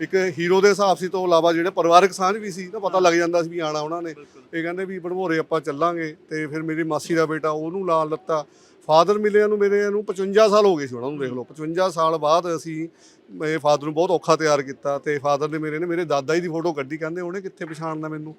ਇੱਕ ਹੀਰੋ ਦੇ ਹਿਸਾਬ ਸੀ ਤੋਂ ਇਲਾਵਾ ਜਿਹੜੇ ਪਰਿਵਾਰਕ ਸਾਂਝ ਵੀ ਸੀ ਤਾਂ ਪਤਾ ਲੱਗ ਜਾਂਦਾ ਸੀ ਵੀ ਆਣਾ ਉਹਨਾਂ ਨੇ। ਇਹ ਕਹਿੰਦੇ ਵੀ ਬਣਭੋਰੇ ਆਪਾਂ ਚੱਲਾਂਗੇ ਤੇ ਫਿਰ ਮੇਰੀ ਮਾਸੀ ਦਾ ਬੇਟਾ ਉਹਨੂੰ ਨਾਲ ਲੱਤਾ। ਫਾਦਰ ਮਿਲਿਆ ਨੂੰ ਮੇਰੇ ਨੂੰ 55 ਸਾਲ ਹੋ ਗਏ ਸੀ ਉਹਨਾਂ ਨੂੰ ਦੇਖ ਲਓ। 55 ਸਾਲ ਬਾਅਦ ਅਸੀਂ ਮੇਰੇ ਫਾਦਰ ਨੂੰ ਬਹੁਤ ਔਖਾ ਤਿਆਰ ਕੀਤਾ ਤੇ ਫਾਦਰ ਨੇ ਮੇਰੇ ਨੇ ਮੇਰੇ ਦਾਦਾ ਜੀ ਦੀ ਫੋਟੋ ਕੱਢੀ ਕਹਿੰਦੇ ਉਹਨੇ ਕਿੱਥੇ ਪਛਾਣਨਾ ਮੈਨੂੰ?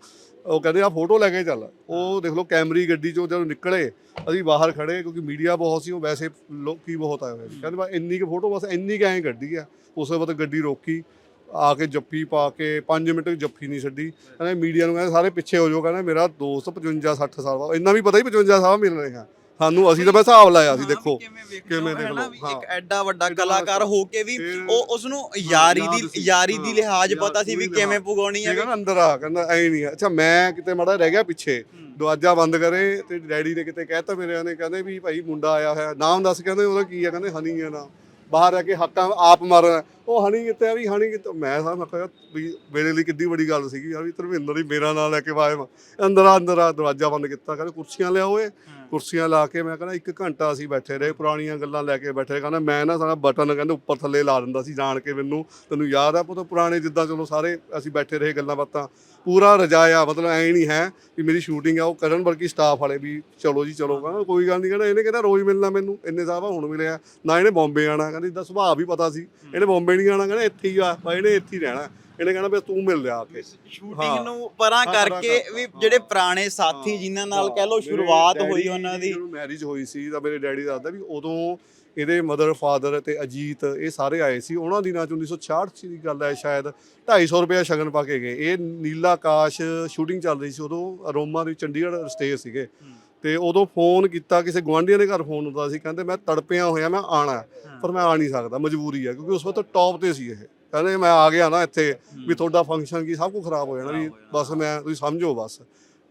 ਉਹ ਕਹਿੰਦੇ ਆ ਫੋਟੋ ਲੈ ਕੇ ਚੱਲ। ਉਹ ਦੇਖ ਲਓ ਕੈਮਰੀ ਗੱਡੀ ਚੋਂ ਜਦੋਂ ਨਿਕਲੇ ਅਸੀਂ ਬਾਹਰ ਖੜੇ ਕਿਉਂਕਿ ਮੀਡੀਆ ਬਹੁਤ ਸੀ ਉਹ ਵੈਸੇ ਲੋਕੀ ਬਹੁਤ ਆਏ ਹੋਏ ਸੀ। ਕਹਿੰਦੇ ਬਸ ਇੰਨੀ ਕੁ ਫੋਟੋ ਬਸ ਇੰਨੀ ਕੁ ਐਂ ਕੱਢੀ ਆ। ਉਸੇ ਵਕਤ ਗੱਡੀ ਰੋਕੀ। ਆ ਕੇ ਜੱਫੀ ਪਾ ਕੇ 5 ਮਿੰਟ ਜੱਫੀ ਨਹੀਂ ਛੱਡੀ ਕਹਿੰਦੇ ਮੀਡੀਆ ਨੂੰ ਕਹਿੰਦੇ ਸਾਰੇ ਪਿੱਛੇ ਹੋ ਜਾਓ ਕਹਿੰਦੇ ਮੇਰਾ ਦੋਸਤ 55 60 ਸਾਲ ਬਾਅਦ ਇੰਨਾ ਵੀ ਪਤਾ ਹੀ 55 ਸਾਲ ਮਿਲ ਰਹੇ ਆ ਸਾਨੂੰ ਅਸੀਂ ਤਾਂ ਬਸ ਹਿਸਾਬ ਲਾਇਆ ਸੀ ਦੇਖੋ ਕਿਵੇਂ ਦੇਖ ਲਓ, ਇੱਕ ਹਾਂ। ਐਡਾ ਵੱਡਾ ਕਲਾਕਾਰ ਹੋ ਕੇ ਵੀ ਉਹ ਉਸ ਨੂੰ ਯਾਰੀ ਦੀ। ਯਾਰੀ ਦੀ ਹਾਂ, ਲਿਹਾਜ਼ ਪਤਾ ਸੀ ਵੀ ਕਿਵੇਂ। ਪੁਗਾਉਣੀ ਹੈ ਠੀਕ ਹੈ ਨਾ ਅੰਦਰ ਆ ਕਹਿੰਦਾ ਐ ਨਹੀਂ। ਅੱਛਾ ਮੈਂ ਕਿਤੇ ਮਾੜਾ ਰਹਿ ਗਿਆ ਪਿੱਛੇ ਦਰਵਾਜ਼ਾ ਬੰਦ ਕਰੇ ਤੇ ਡੈਡੀ ਨੇ ਕਿਤੇ ਕਹਿਤਾ ਮੇਰੇ ਨੇ ਕਹਿੰਦੇ ਵੀ ਭਾਈ ਮੁੰਡਾ ਆਇਆ ਹੋਇਆ ਨਾਮ ਦੱਸ ਕਹਿੰਦੇ ਉਹਦਾ ਕੀ ਆ ਕਹਿੰਦੇ ਹਨੀ ਆ ਨਾਮ ਬਾਹਰ ਆ ਕੇ ਹੱਕਾਂ ਆਪ ਮਾਰਨ ਉਹ ਹਨੀ ਕਿਤੇ ਆ ਵੀ ਹਨੀ ਕਿਤੇ ਮੈਂ ਸਾਹ ਮੈਂ ਕਿਹਾ ਵੀ ਮੇਰੇ ਲਈ ਕਿੱਡੀ ਵੱਡੀ ਗੱਲ ਸੀਗੀ ਯਾਰ ਵੀ ਧਰਮਿੰਦਰ ਹੀ ਮੇਰਾ ਨਾਂ ਲੈ ਕੇ ਆਏ ਵਾ। ਅੰਦਰ ਆ ਅੰਦਰ ਆ ਦਰਵਾਜ਼ਾ ਬੰਦ ਕੀਤਾ ਕਹਿੰਦੇ ਕੁਰਸੀਆਂ ਲਿਆਓ ਏ ਕੁਰਸੀਆਂ ਲਾ ਕੇ ਮੈਂ ਕਹਿੰਦਾ ਇੱਕ ਘੰਟਾ ਅਸੀਂ ਬੈਠੇ ਰਹੇ ਪੁਰਾਣੀਆਂ ਗੱਲਾਂ ਲੈ ਕੇ ਬੈਠੇ। ਕਹਿੰਦਾ ਮੈਂ ਨਾ ਸਾਰਾ ਬਟਨ ਕਹਿੰਦੇ ਉੱਪਰ ਥੱਲੇ ਲਾ ਦਿੰਦਾ ਸੀ ਜਾਣ ਕੇ ਮੈਨੂੰ। ਤੈਨੂੰ ਯਾਦ ਆ ਪੁੱਤ ਪੁਰਾਣੇ ਜਿੱਦਾਂ ਚਲੋ ਸਾਰੇ ਅਸੀਂ ਬੈਠੇ ਰਹੇ ਗੱਲਾਂ ਬਾਤਾਂ। ਪੂਰਾ ਰਜਾਇਆ ਮਤਲਬ ਐ ਨਹੀਂ ਹੈ ਵੀ ਮੇਰੀ ਸ਼ੂਟਿੰਗ ਆ ਉਹ ਕਰਨ ਬਲਕਿ ਸਟਾਫ ਵਾਲੇ ਵੀ ਚਲੋ ਜੀ ਚਲੋ। ਕਹਿੰਦਾ ਕੋਈ ਗੱਲ ਨਹੀਂ ਕਹਿੰਦਾ ਇਹਨੇ ਕਹਿੰਦਾ ਰੋਜ਼ ਮਿਲਣਾ ਮੈਨੂੰ? ਇੰਨੇ ਸਾਹਿਬ ਹੁਣ ਮਿਲਿਆ। ਨਾ ਇਹਨੇ ਬੰਬੇ ਆਣਾ ਕਹਿੰਦਾ ਇਦਾਂ ਸੁਭਾਅ ਵੀ ਪਤਾ ਸੀ। ਇਹਨੇ ਬੰਬੇ ਨਹੀਂ ਆਣਾ ਕਹਿੰਦਾ ਇੱਥੇ ਹੀ ਆ ਬਾਈ ਇਹਨੇ ਇੱਥੇ ਹੀ ਰਹਿਣਾ। ਇਹਨੇ ਕਹਿਣਾ ਵੀ ਤੂੰ ਮਿਲ ਲਿਆ ਆ ਕੇ। ਸ਼ੂਟਿੰਗ ਨੂੰ ਪਰਾਂ ਕਰਕੇ ਵੀ ਜਿਹੜੇ ਪੁਰਾਣੇ ਸਾਥੀ ਜਿਨ੍ਹਾਂ ਨਾਲ ਕਹਿ ਲਓ ਸ਼ੁਰੂਆਤ ਹੋਈ ਉਹਨਾਂ ਦੀ। ਮੈਰਿਜ ਹੋਈ ਸੀ ਤਾਂ ਮੇਰੇ ਡੈਡੀ ਦੱਸਦਾ ਵੀ ਉਦੋਂ ਇਹਦੇ ਮਦਰ ਫਾਦਰ ਤੇ ਅਜੀਤ ਇਹ ਸਾਰੇ ਆਏ ਸੀ। ਉਹਨਾਂ ਦਿਨਾਂ ਚ 1966 ਦੀ ਗੱਲ ਹੈ ਸ਼ਾਇਦ। 250 ਰੁਪਏ ਸ਼ਗਨ ਪਾ ਕੇ ਗਏ। ਇਹ ਨੀਲਾ ਆਕਾਸ਼ ਸ਼ੂਟਿੰਗ ਚੱਲ ਰਹੀ ਸੀ ਉਦੋਂ। ਅਰੋਮਾ ਦੀ ਚੰਡੀਗੜ੍ਹ ਸਟੇਜ ਸੀਗੇ। ਤੇ ਉਦੋਂ ਫੋਨ ਕੀਤਾ ਕਿਸੇ ਗੁਆਂਢੀਆਂ ਦੇ ਘਰ ਫੋਨ ਹੁੰਦਾ ਸੀ ਕਹਿੰਦੇ ਮੈਂ ਤੜਪਿਆ ਹੋਇਆ ਮੈਂ ਆਣਾ। ਪਰ ਮੈਂ ਆ ਨਹੀਂ ਸਕਦਾ ਮਜਬੂਰੀ ਹੈ ਕਿਉਂਕਿ ਉਸ ਵਕਤ ਟੌਪ ਤੇ ਸੀ ਇਹ। ਕਹਿੰਦੇ ਮੈਂ ਆ ਗਿਆ ਨਾ ਇੱਥੇ ਵੀ ਤੁਹਾਡਾ ਫੰਕਸ਼ਨ ਕੀ ਸਭ ਕੁਝ ਖਰਾਬ ਹੋ ਜਾਣਾ ਵੀ ਬਸ ਮੈਂ ਤੁਸੀਂ ਸਮਝੋ ਬਸ।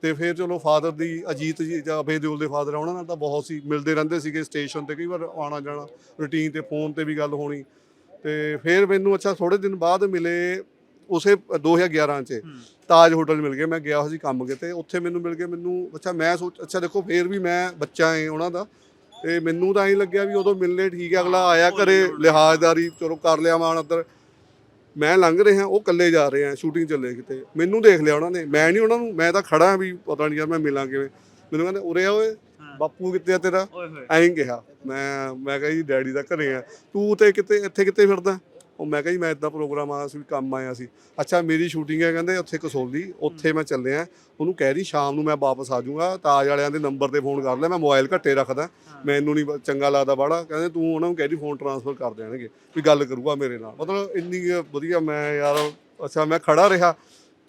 ਤੇ ਫਿਰ ਚਲੋ ਫਾਦਰ ਦੀ ਅਜੀਤ ਜੀ ਜਾਂ ਅਭੇ ਦਿਓਲ ਦੇ ਫਾਦਰ ਉਹਨਾਂ ਨਾਲ ਤਾਂ ਬਹੁਤ ਸੀ ਮਿਲਦੇ ਰਹਿੰਦੇ ਸੀਗੇ ਸਟੇਸ਼ਨ ਤੇ ਕਈ ਵਾਰ ਆਉਣਾ ਜਾਣਾ ਰੂਟੀਨ ਤੇ ਫੋਨ ਤੇ ਵੀ ਗੱਲ ਹੋਣੀ। ਤੇ ਫਿਰ ਮੈਨੂੰ ਅੱਛਾ ਥੋੜੇ ਦਿਨ ਬਾਅਦ ਮਿਲੇ ਉਸੇ 2011 ਚ ਤਾਜ ਹੋਟਲ ਮਿਲ ਗਏ ਮੈਂ ਗਿਆ ਹੋਇਆ ਸੀ ਕੰਮ ਕਿਤੇ ਉੱਥੇ ਮੈਨੂੰ ਮਿਲ ਗਏ ਮੈਨੂੰ ਅੱਛਾ ਮੈਂ ਸੋਚ ਅੱਛਾ ਦੇਖੋ ਫੇਰ ਵੀ ਮੈਂ ਬੱਚਾ ਏ ਉਹਨਾਂ ਦਾ ਤੇ ਮੈਨੂੰ ਤਾਂ ਐਂ ਲੱਗਿਆ ਵੀ ਉਦੋਂ ਮਿਲਨੇ ਠੀਕ ਹੈ ਅਗਲਾ ਆਇਆ ਘਰੇ ਲਿਹਾਜ਼ਦਾਰੀ ਚਲੋ ਕਰ ਲਿਆ ਮਾਨ ਅੰਦਰ। ਮੈਂ ਲੰਘ ਰਿਹਾ ਉਹ ਇਕੱਲੇ ਜਾ ਰਹੇ ਆ ਸ਼ੂਟਿੰਗ ਚੱਲੇ ਕਿਤੇ ਮੈਨੂੰ ਦੇਖ ਲਿਆ ਉਹਨਾਂ ਨੇ ਮੈਂ ਨਹੀਂ ਉਹਨਾਂ ਨੂੰ ਮੈਂ ਤਾਂ ਖੜਾ ਵੀ ਪਤਾ ਨਹੀਂ ਯਾਰ ਮੈਂ ਮਿਲਾਂ ਕਿਵੇਂ ਮੈਨੂੰ ਕਹਿੰਦੇ ਉਰੇ ਆ ਓਏ ਬਾਪੂ ਕਿੱਥੇ ਆ ਤੇਰਾ? ਐਂ ਕਿਹਾ ਮੈਂ ਮੈਂ ਕਿਹਾ ਜੀ ਡੈਡੀ ਦਾ ਘਰੇ ਆ ਤੂੰ ਤੇ ਕਿਤੇ ਇੱਥੇ ਕਿੱਥੇ ਫਿਰਦਾ? ਉਹ ਮੈਂ ਕਿਹਾ ਜੀ ਮੈਂ ਇਦਾਂ ਪ੍ਰੋਗਰਾਮ ਆਇਆ ਸੀ ਵੀ ਕੰਮ ਆਇਆ ਸੀ। ਅੱਛਾ ਮੇਰੀ ਸ਼ੂਟਿੰਗ ਹੈ ਕਹਿੰਦੇ ਉੱਥੇ ਕਸੋਲੀ ਉੱਥੇ ਮੈਂ ਚੱਲਿਆ। ਉਹਨੂੰ ਕਹਿ ਰਹੀ ਸ਼ਾਮ ਨੂੰ ਮੈਂ ਵਾਪਸ ਆ ਜਾਊਂਗਾ। ਤਾਜ ਵਾਲਿਆਂ ਦੇ ਨੰਬਰ ਤੇ ਫੋਨ ਕਰ ਲੈ ਮੈਂ ਮੋਬਾਈਲ ਘੱਟੇ ਰੱਖਦਾ। ਮੈਨੂੰ ਨਹੀਂ ਚੰਗਾ ਲੱਗਦਾ ਬਾੜਾ ਕਹਿੰਦੇ ਤੂੰ ਉਹਨਾਂ ਨੂੰ ਕਹਿ ਦੀ ਫੋਨ ਟ੍ਰਾਂਸਫਰ ਕਰ ਦੇਣਗੇ ਵੀ ਗੱਲ ਕਰੂਗਾ ਮੇਰੇ ਨਾਲ। ਮਤਲਬ ਇੰਨੀ ਵਧੀਆ ਮੈਂ ਯਾਰ ਅੱਛਾ ਮੈਂ ਖੜਾ ਰਿਹਾ।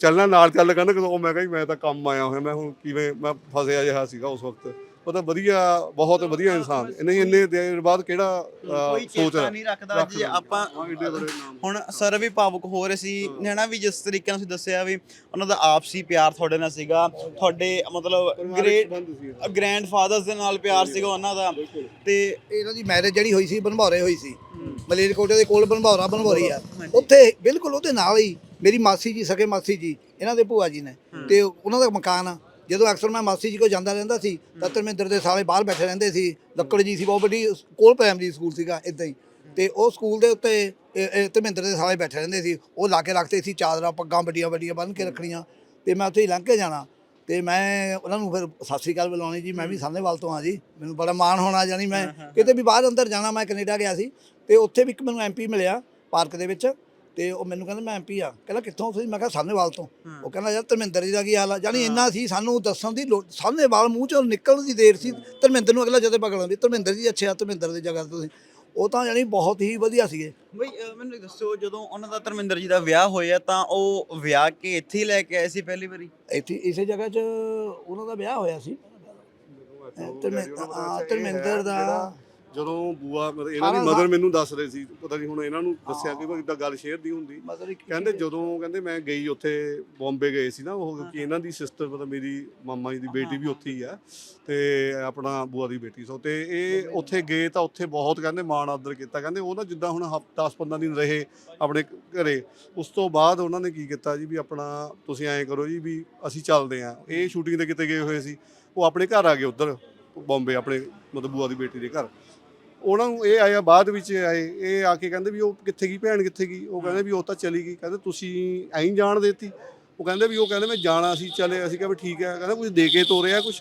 ਚੱਲਣਾ ਨਾਲ ਚੱਲ ਕਹਿੰਦਾ ਕਦੋਂ ਮੈਂ ਕਿਹਾ ਜੀ ਮੈਂ ਤਾਂ ਕੰਮ ਆਇਆ ਹੋਇਆ ਮੈਂ ਹੁਣ ਕਿਵੇਂ ਮੈਂ ਫਸਿਆ ਜਿਹਾ ਸੀਗਾ ਉਸ ਵਕਤ। ਉਹ ਤਾਂ ਵਧੀਆ ਬਹੁਤ ਵਧੀਆ ਇਨਸਾਨ। ਨਹੀਂ ਇੰਨੇ ਦੇਰ ਬਾਅਦ ਕਿਹੜਾ ਕੋਈ ਸੋਚ ਚੇਤਾ ਨਹੀਂ ਰੱਖਦਾ ਜੀ ਆਪਾਂ। ਹੁਣ ਸਰ ਵੀ ਭਾਵੁਕ ਹੋ ਰਹੇ ਸੀ। ਹੈਨਾ ਵੀ ਜਿਸ ਤਰੀਕੇ ਨਾਲ ਤੁਸੀਂ ਦੱਸਿਆ ਵੀ ਉਹਨਾਂ ਦਾ ਆਪਸੀ ਪਿਆਰ ਤੁਹਾਡੇ ਨਾਲ ਸੀਗਾ। ਤੁਹਾਡੇ ਮਤਲਬ ਗ੍ਰੇਟ ਗ੍ਰੈਂਡਫਾਦਰਸ ਦੇ। ਨਾਲ ਪਿਆਰ ਸੀਗਾ ਉਹਨਾਂ ਦਾ। ਤੇ ਇਹਨਾਂ ਦੀ ਮੈਰਿਜ ਜਿਹੜੀ ਹੋਈ ਸੀ ਬਨਭੌਰੇ ਹੋਈ ਸੀ। ਮਲੇਰਕੋਟੇ ਦੇ ਕੋਲ ਬਨਭੌਰਾ ਬਨਭੌਰੀ ਆ। ਉੱਥੇ ਬਿਲਕੁਲ ਉਹਦੇ ਨਾਲ ਹੀ। ਮੇਰੀ ਮਾਸੀ ਜੀ ਸਕੇ ਮਾਸੀ ਜੀ ਇਹਨਾਂ ਦੇ ਭੂਆ ਜੀ ਨੇ। ਤੇ ਉਹਨਾਂ ਦਾ ਮਕਾਨ ਆ। ਜਦੋਂ ਅਕਸਰ ਮੈਂ ਮਾਸੀ ਜੀ ਕੋਲ ਜਾਂਦਾ ਰਹਿੰਦਾ ਸੀ ਤਾਂ ਧਰਮਿੰਦਰ ਦੇ ਸਾਲੇ ਬਾਹਰ ਬੈਠੇ ਰਹਿੰਦੇ ਸੀ। ਲੱਕੜ ਜੀ ਸੀ ਬਹੁਤ ਵੱਡੀ ਕੋਲ ਪ੍ਰਾਇਮਰੀ ਸਕੂਲ ਸੀਗਾ ਇਦਾਂ ਹੀ। ਤੇ ਉਹ ਸਕੂਲ ਦੇ ਉੱਤੇ ਧਰਮਿੰਦਰ ਦੇ ਸਾਲੇ ਬੈਠੇ ਰਹਿੰਦੇ ਸੀ। ਉਹ ਲਾ ਕੇ ਰੱਖਦੇ ਸੀ ਚਾਦਰਾਂ ਪੱਗਾਂ ਵੱਡੀਆਂ ਵੱਡੀਆਂ ਬੰਨ੍ਹ ਕੇ ਰੱਖਣੀਆਂ। ਤੇ ਮੈਂ ਉੱਥੇ ਹੀ ਲੰਘ ਕੇ ਜਾਣਾ। ਤੇ ਮੈਂ ਉਹਨਾਂ ਨੂੰ ਫਿਰ ਸਤਿ ਸ੍ਰੀ ਅਕਾਲ ਬੁਲਾਉਣੀ ਜੀ ਮੈਂ ਵੀ ਸਾਹਨੇਵਾਲ ਤੋਂ ਆ ਜੀ। ਮੈਨੂੰ ਬੜਾ ਮਾਣ ਹੋਣਾ ਜਾਨੀ ਮੈਂ। ਕਿਤੇ ਵੀ ਬਾਹਰ ਅੰਦਰ ਜਾਣਾ ਮੈਂ ਕੈਨੇਡਾ ਗਿਆ ਸੀ। ਤੇ ਉੱਥੇ ਵੀ ਇੱਕ ਮੈਨੂੰ ਐਮਪੀ ਮਿਲਿਆ ਪਾਰਕ ਦੇ ਵਿੱਚ। ਤੇ ਉਹ ਮੈਨੂੰ ਕਹਿੰਦਾ ਮੈਂ ਐਮਪੀ ਆ। ਕਹਿੰਦਾ ਕਿੱਥੋਂ? ਤੁਸੀਂ? ਮੈਂ ਕਿਹਾ ਸਾਹਨੇਵਾਲ ਤੋਂ। ਉਹ ਕਹਿੰਦਾ ਯਾਰ ਧਰਮਿੰਦਰ ਜੀ ਦਾ ਕੀ ਹਾਲ ਆ? ਜਾਨੀ ਇੰਨਾ ਸੀ ਸਾਨੂੰ ਦੱਸਣ ਦੀ ਸਾਹਨੇਵਾਲ ਮੂੰਹ ਚੋਂ ਨਿਕਲਣ ਦੀ ਦੇਰ ਸੀ। ਧਰਮਿੰਦਰ ਨੂੰ ਅਗਲਾ ਜਦੋਂ ਬਗਲਾਂ ਵੀ ਧਰਮਿੰਦਰ ਜੀ ਅੱਛਾ ਧਰਮਿੰਦਰ ਦੀ ਜਗ੍ਹਾ ਤੇ ਤੁਸੀਂ। ਉਹ ਤਾਂ ਯਾਨੀ ਬਹੁਤ ਹੀ ਵਧੀਆ ਸੀਗੇ। ਬਈ ਮੈਨੂੰ ਦੱਸੋ ਜਦੋਂ ਉਹਨਾਂ ਦਾ ਧਰਮਿੰਦਰ ਜੀ ਦਾ ਵਿਆਹ ਹੋਇਆ ਤਾਂ ਉਹ ਵਿਆਹ ਕੇ ਇੱਥੇ ਹੀ ਲੈ ਕੇ ਆਏ ਸੀ ਪਹਿਲੀ ਵਾਰੀ? ਇੱਥੇ ਇਸੇ ਜਗ੍ਹਾ 'ਚ ਉਹਨਾਂ ਦਾ ਵਿਆਹ ਹੋਇਆ ਸੀ। ਧਰਮਿੰਦਰ ਦਾ ਜਦੋਂ ਬੂਆ ਮਤਲਬ ਇਹਨਾਂ ਦੀ ਮਦਰ ਮੈਨੂੰ ਦੱਸ ਰਹੇ ਸੀ ਪਤਾ ਨਹੀਂ ਹੁਣ ਇਹਨਾਂ ਨੂੰ ਦੱਸਿਆ ਕਿ ਇਦਾਂ ਗੱਲ ਸ਼ੇਅਰ ਨਹੀਂ ਹੁੰਦੀ। ਇੱਕ ਕਹਿੰਦੇ ਜਦੋਂ ਕਹਿੰਦੇ ਮੈਂ ਗਈ ਉੱਥੇ ਬੰਬੇ ਗਏ ਸੀ ਨਾ ਉਹ ਕਿਉਂਕਿ ਇਹਨਾਂ ਦੀ ਸਿਸਟਰ ਮਤਲਬ ਮੇਰੀ ਮਾਮਾ ਜੀ ਦੀ ਬੇਟੀ ਵੀ ਉੱਥੇ ਹੀ ਆ ਤੇ ਆਪਣਾ ਬੂਆ ਦੀ ਬੇਟੀ ਸੋ ਤੇ ਇਹ ਉੱਥੇ ਗਏ ਤਾਂ ਉੱਥੇ ਬਹੁਤ ਕਹਿੰਦੇ ਮਾਣ ਆਦਰ ਕੀਤਾ। ਕਹਿੰਦੇ ਉਹ ਨਾ ਜਿੱਦਾਂ ਹੁਣ 10 15 ਦਿਨ ਰਹੇ ਆਪਣੇ ਘਰੇ ਉਸ ਤੋਂ ਬਾਅਦ ਉਹਨਾਂ ਨੇ ਕੀ ਕੀਤਾ ਜੀ ਵੀ ਆਪਣਾ ਤੁਸੀਂ ਐਂ ਕਰੋ ਜੀ ਵੀ ਅਸੀਂ ਚੱਲਦੇ ਆਂ ਇਹ ਸ਼ੂਟਿੰਗ ਤੇ ਕਿਤੇ ਗਏ ਹੋਏ ਸੀ ਉਹ ਆਪਣੇ ਘਰ ਆ ਗਏ ਉੱਧਰ ਬੰਬੇ ਆਪਣੇ ਮਤਲਬ ਬੂਆ ਦੀ ਬੇਟੀ ਦੇ ਘਰ। ਉਹਨਾਂ ਨੂੰ ਇਹ ਆਇਆ ਬਾਅਦ ਵਿੱਚ ਆਏ ਇਹ ਆ ਕੇ ਕਹਿੰਦੇ ਵੀ ਉਹ ਕਿੱਥੇ ਗਈ ਭੈਣ ਕਿੱਥੇ ਗਈ? ਉਹ ਕਹਿੰਦੇ ਵੀ ਉਹ ਤਾਂ ਚਲੀ ਗਈ। ਕਹਿੰਦੇ ਤੁਸੀਂ ਐਂ ਜਾਣ ਦੇਤੀ। ਉਹ ਕਹਿੰਦੇ ਵੀ ਉਹ ਕਹਿੰਦੇ ਮੈਂ ਜਾਣਾ ਸੀ ਚਲੇ। ਅਸੀਂ ਕਿਹਾ ਵੀ ਠੀਕ ਹੈ। ਕਹਿੰਦੇ ਕੁਝ ਦੇ ਕੇ ਤੋਰਿਆ ਕੁਝ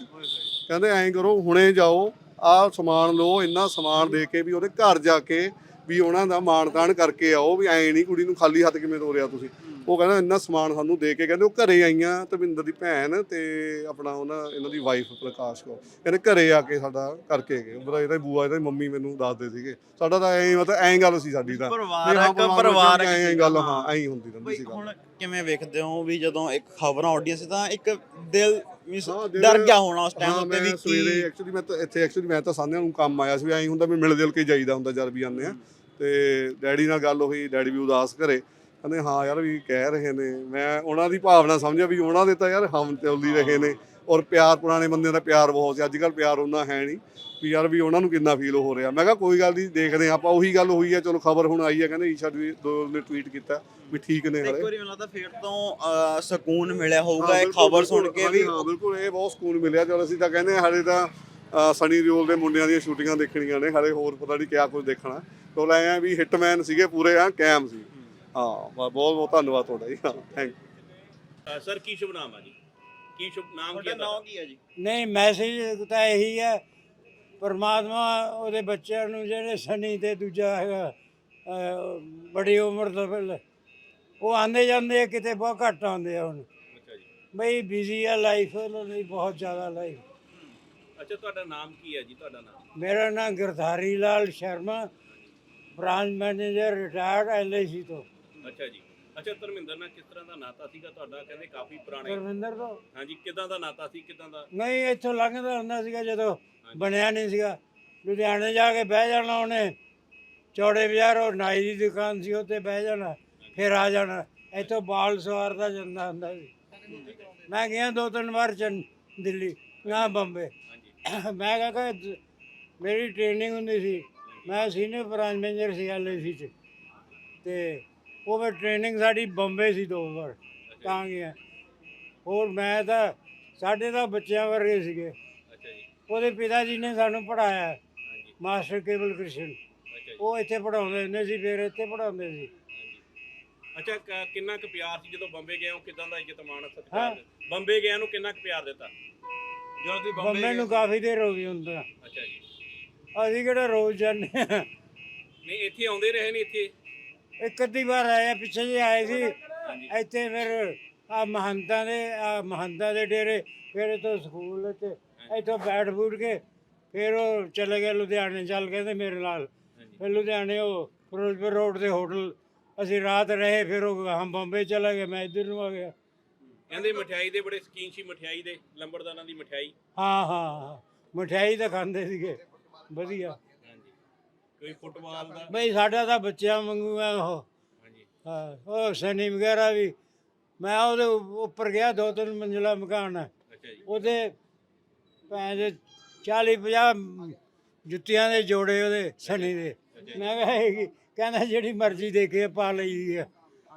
ਕਹਿੰਦੇ ਐਂ ਕਰੋ ਹੁਣੇ ਜਾਓ ਆਹ ਸਮਾਨ ਲਓ ਇੰਨਾ ਸਮਾਨ ਦੇ ਕੇ ਵੀ ਉਹਦੇ ਘਰ ਜਾ ਕੇ ਵੀ ਉਹਨਾਂ ਦਾ ਮਾਣ ਤਾਣ ਕਰਕੇ ਆਓ ਵੀ ਐਂ ਨਹੀਂ ਕੁੜੀ ਨੂੰ ਖਾਲੀ ਹੱਥ ਕਿਵੇਂ ਤੋਰਿਆ ਤੁਸੀਂ? ਉਹ ਕਹਿੰਦਾ ਇੰਨਾ ਸਮਾਨ ਸਾਨੂੰ ਦੇ ਕੇ ਕਹਿੰਦੇ ਉਹ ਘਰੇ ਆਈਆਂ ਧਰਮਿੰਦਰ ਦੀ ਭੈਣ ਤੇ ਆਪਣਾ ਉਹਨਾਂ ਇਹਨਾਂ ਦੀ ਵਾਈਫ ਪ੍ਰਕਾਸ਼ ਕੌਰ। ਕਹਿੰਦੇ ਘਰੇ ਆ ਕੇ ਸਾਡਾ ਕਰਕੇ ਗਏ। ਉਹਦਾ ਇਹਦਾ ਬੂਆ ਇਹਦਾ ਮੰਮੀ ਮੈਨੂੰ ਦੱਸਦੇ ਸੀਗੇ। ਸਾਡਾ ਤਾਂ ਐਂ ਮਤਲਬ ਐਂ ਗੱਲ ਸੀ ਸਾਡੀ ਤਾਂ। ਪਰਿਵਾਰਕ ਪਰਿਵਾਰ ਪਰਿਵਾਰਕ ਐਂ ਗੱਲ ਹਾਂ ਐਂ ਹੁੰਦੀ ਰਹਿੰਦੀ ਸੀ ਹੁਣ ਕਿਵੇਂ ਵੇਖਦੇ ਹੋ ਵੀ ਜਦੋਂ ਇੱਕ ਖਬਰਾਂ ਆਡੀਅנס ਤਾਂ ਇੱਕ ਦਿਲ ਦਿਲ- ਡਰ ਗਿਆ ਹੋਣਾ ਉਸ ਟਾਈਮ ਉੱਤੇ ਵੀ ਸਵੇਰੇ ਕੀ ਐਕਚੁਅਲੀ ਮੈਂ ਤਾਂ ਇੱਥੇ ਐਕਚੁਅਲੀ ਮੈਂ ਤਾਂ ਸਾਹਮਣੇ ਨੂੰ ਕੰਮ ਆਇਆ ਸੀ ਵੀ ਐਂ ਹੁੰਦਾ ਵੀ ਮਿਲ ਜੁਲ ਕੇ ਜਾਈਦਾ ਹੁੰਦਾ ਜਦ ਵੀ ਆਉਂਦੇ ਆ। ਤੇ ਡੈਡੀ ਨਾਲ ਗੱਲ ਹੋਈ ਡੈਡੀ ਵੀ ਉਦਾਸ ਘਰੇ। ਕਹਿੰਦੇ ਹਾਂ ਯਾਰ ਵੀ ਕਹਿ ਰਹੇ ਨੇ। ਮੈਂ ਉਹਨਾਂ ਦੀ ਭਾਵਨਾ ਸਮਝਿਆ ਵੀ ਉਹਨਾਂ ਦੇ ਤਾਂ ਯਾਰ ਹਮ ਚੱਲਦੀ ਰਹੇ ਨੇ ਔਰ ਪਿਆਰ ਪੁਰਾਣੇ ਬੰਦਿਆਂ ਦਾ ਪਿਆਰ ਬਹੁਤ ਸੀ। ਅੱਜ ਕੱਲ ਪਿਆਰ ਉਹਨਾਂ ਹੈ ਨਹੀਂ ਵੀ ਯਾਰ ਵੀ ਉਹਨਾਂ ਨੂੰ ਕਿੰਨਾ ਫੀਲ ਹੋ ਰਿਹਾ। ਮੈਂ ਕਿਹਾ ਕੋਈ ਗੱਲ ਨਹੀਂ ਦੇਖਦੇ ਆਪਾਂ ਉਹੀ ਗੱਲ ਹੋਈ ਹੈ ਚਲੋ ਖਬਰ ਹੁਣ ਆਈ ਹੈ। ਕਹਿੰਦੇ ਈਸ਼ਾ ਦੀ ਦੋ ਨੇ ਟਵੀਟ ਕੀਤਾ ਵੀ ਠੀਕ ਨੇ ਇੱਕ ਹਲੇ। ਵਾਰੀ ਮੈਨੂੰ ਲੱਗਦਾ ਫੇਰ ਤੋਂ ਸਕੂਨ ਮਿਲਿਆ ਹੋਊਗਾ ਇਹ ਖਬਰ ਸੁਣ ਕੇ ਵੀ। ਹਾਂ ਬਿਲਕੁਲ ਇਹ ਬਹੁਤ ਸਕੂਨ ਮਿਲਿਆ। ਚਲ ਅਸੀਂ ਤਾਂ ਕਹਿੰਦੇ ਹਾਲੇ ਤਾਂ ਸਨੀ ਦਿਓਲ ਦੇ ਮੁੰਡਿਆਂ ਦੀਆਂ ਸ਼ੂਟਿੰਗਾਂ ਦੇਖਣੀਆਂ ਨੇ। ਹਾਲੇ ਹੋਰ ਪਤਾ ਨਹੀਂ ਕਿਆ ਕੁਝ ਦੇਖਣਾ। ਚਲ ਐ ਆ ਵੀ ਹਿੱਟਮੈਨ ਸੀਗੇ ਪੂਰੇ ਆ ਕੈਮ ਸੀ। ਹਾਂ ਬਹੁਤ ਬਹੁਤ ਧੰਨਵਾਦ ਤੁਹਾਡਾ ਜੀ। ਹਾਂ ਥੈਂਕ ਅ, ਸਰ ਕੀ ਸ਼ੁਭ ਨਾਮ ਹੈ ਜੀ? ਕੀ ਸ਼ੁਭ ਨਾਮ ਕੀ ਹੈ ਨਾਮ ਤੁਹਾਡਾ? ਕੀ ਹੈ ਜੀ? ਨਹੀਂ ਮੈਸੇਜ ਤਾਂ ਇਹੀ ਹੈ ਪਰਮਾਤਮਾ ਉਹਦੇ ਬੱਚਿਆਂ ਨੂੰ ਜਿਹੜੇ ਸਨੀ ਤੇ ਦੂਜਾ ਹੈਗਾ ਅਹ, ਬੜੀ ਉਮਰ ਤੋਂ ਪਹਿਲੇ ਉਹ ਆਂਦੇ ਜਾਂਦੇ ਆ ਕਿਤੇ ਬਹੁਤ ਘੱਟ ਆਉਂਦੇ ਆ ਹੁਣ। ਅੱਛਾ ਜੀ। ਬਈ ਬਿਜ਼ੀ ਆ ਲਾਈਫ ਉਹਨਾਂ ਦੀ ਬਹੁਤ ਜ਼ਿਆਦਾ ਲਾਈਫ ਅੱਛਾ ਤੁਹਾਡਾ ਨਾਮ ਕੀ ਹੈ ਜੀ? ਤੁਹਾਡਾ ਨਾਮ? ਮੇਰਾ ਨਾਮ Girdhari Lal Sharma branch manager retired LIC ਤੋਂ। ਅੱਛਾ ਜੀ। ਅੱਛਾ ਧਰਮਿੰਦਰ ਨਾਲ ਕਿਸ ਤਰ੍ਹਾਂ ਦਾ ਨਾਤਾ ਸੀਗਾ ਤੁਹਾਡਾ? ਕਹਿੰਦੇ ਕਾਫੀ ਪੁਰਾਣੇ ਗੁਰਵਿੰਦਰ ਤੋਂ? ਹਾਂਜੀ ਕਿਦਾਂ ਦਾ ਨਾਤਾ ਸੀ? ਕਿਦਾਂ ਦਾ? ਨਹੀਂ ਇੱਥੋਂ ਲੰਘਦਾ ਹੁੰਦਾ ਸੀਗਾ ਜਦੋਂ ਬਣਿਆ ਨਹੀਂ ਸੀਗਾ। ਲੁਧਿਆਣੇ ਜਾ ਕੇ ਬਹਿ ਜਾਣਾ ਉਹਨੇ। ਚੌੜੇ ਬਾਜ਼ਾਰ ਉਹ ਨਾਈ ਦੀ ਦੁਕਾਨ ਸੀ ਉੱਤੇ ਬਹਿ ਜਾਣਾ ਫਿਰ ਆ ਜਾਣਾ। ਇੱਥੋਂ ਬਾਲ ਸਵਾਰਦਾ ਜਾਂਦਾ ਹੁੰਦਾ ਸੀ। ਮੈਂ ਗਿਆ ਦੋ ਤਿੰਨ ਵਾਰ ਚੰਨ ਦਿੱਲੀ ਨਾ ਬੰਬੇ। ਮੈਂ ਕਹਾਂ ਕਿ ਮੇਰੀ ਟ੍ਰੇਨਿੰਗ ਹੁੰਦੀ ਸੀ। ਮੈਂ ਸੀਨੀਅਰ ਬ੍ਰਾਂਚ ਮੈਨੇਜਰ ਸੀ ਐਲਆਈਸੀ ਚ। ਤੇ ਉਹ ਫਿਰ ਟ੍ਰੇਨਿੰਗ ਸਾਡੀ ਬੰਬੇ ਸੀ ਦੋ ਵਾਰ ਤਾਂ ਗਿਆ ਹੋਰ ਮੈਂ ਤਾਂ ਸਾਡੇ ਤਾਂ ਬੱਚਿਆਂ ਵਰਗੇ ਸੀਗੇ। ਅੱਛਾ ਜੀ। ਉਹਦੇ ਪਿਤਾ ਜੀ ਨੇ ਸਾਨੂੰ ਪੜਾਇਆ ਮਾਸਟਰ ਕੇਵਲ ਕ੍ਰਿਸ਼ਨ। ਉਹ ਇੱਥੇ ਪੜਾਉਂਦੇ ਹੁੰਦੇ ਸੀ ਫਿਰ ਇੱਥੇ ਪੜਾਉਂਦੇ ਸੀ। ਅੱਛਾ ਕ- ਕਿੰਨਾ ਕੁ ਪਿਆਰ ਸੀ ਜਦੋਂ ਬੰਬੇ ਗਏ ਹੋ? ਕਿਦਾਂ ਦਾ ਇੱਜ਼ਤ ਮਾਣ ਹਾਂ। ਸਤਿਕਾਰ ਬੰਬੇ ਗਿਆ ਨੂੰ ਕਿੰਨਾ ਕੁ ਪਿਆਰ ਦਿੱਤਾ? ਜਦੋਂ ਤੁਸੀਂ ਬੰਬੇ ਨੂੰ ਕਾਫੀ ਦੇਰ ਹੋ ਗਈ ਤਾਂ। ਅੱਛਾ ਜੀ। ਅਸੀਂ ਕਿਹੜਾ ਰੋਜ਼ ਜਾਂਦੇ ਹਾਂ। ਨਹੀਂ ਇੱਥੇ ਆਉਂਦੇ ਰਹੇ ਨੇ ਇੱਥੇ? ਇੱਕ ਅੱਧੀ ਵਾਰ ਆਏ ਆ, ਪਿੱਛੇ ਜੇ ਆਏ ਸੀ। ਇੱਥੇ ਫਿਰ ਆ ਮਹੰਤਾਂ ਦੇ ਆ ਮਹੰਤਾਂ ਦੇ ਡੇਰੇ ਫਿਰ ਇੱਥੋਂ ਸਕੂਲ ਚ ਇੱਥੋਂ ਬੈਠ ਬੂਠ ਕੇ ਫਿਰ ਉਹ ਚਲੇ ਗਏ ਲੁਧਿਆਣੇ ਚੱਲ ਗਏ ਤੇ ਮੇਰੇ ਨਾਲ। ਫਿਰ ਲੁਧਿਆਣੇ ਉਹ ਫਿਰੋਜ਼ਪੁਰ ਰੋਡ ਦੇ ਹੋਟਲ ਅਸੀਂ ਰਾਤ ਰਹੇ ਫਿਰ ਉਹ ਹਮ ਬੰਬੇ ਚਲੇ ਗਏ ਮੈਂ ਇੱਧਰ ਨੂੰ ਆ ਗਿਆ। ਕਹਿੰਦੇ ਮਠਿਆਈ ਦੇ ਬੜੇ ਸਕੀਨ ਸੀ ਮਠਿਆਈ ਦੇ ਲੰਬੜਦਾਰਾਂ ਦੀ ਮਠਿਆਈ। ਹਾਂ ਹਾਂ ਹਾਂ। ਮਠਿਆਈ ਤਾਂ ਖਾਂਦੇ ਸੀਗੇ। ਵਧੀਆ। ਕੋਈ ਫੁੱਟਬਾਲ ਦਾ? ਬਈ ਸਾਡਾ ਤਾਂ ਬੱਚਿਆਂ ਵਾਂਗੂ ਆ ਉਹ। ਹਾਂਜੀ। ਹਾਂ ਉਹ ਸਨੀ ਵਗੈਰਾ ਵੀ। ਮੈਂ ਉਹਦੇ ਉ- ਉੱਪਰ ਗਿਆ ਦੋ ਤਿੰਨ ਮੰਜ਼ਿਲਾ ਮਕਾਨ। ਹੈ ਅੱਛਾ ਜੀ। ਉਹਦੇ ਭੈਣ ਦੇ 40 50 ਜੁੱਤੀਆਂ ਦੇ ਜੋੜੇ ਉਹਦੇ ਸਨੀ ਦੇ। ਮੈਂ ਕਿਹਾ ਇਹ ਕੀ? ਕਹਿੰਦਾ ਜਿਹੜੀ ਮਰਜ਼ੀ ਦੇਖੇ ਪਾ ਲਈ ਆ।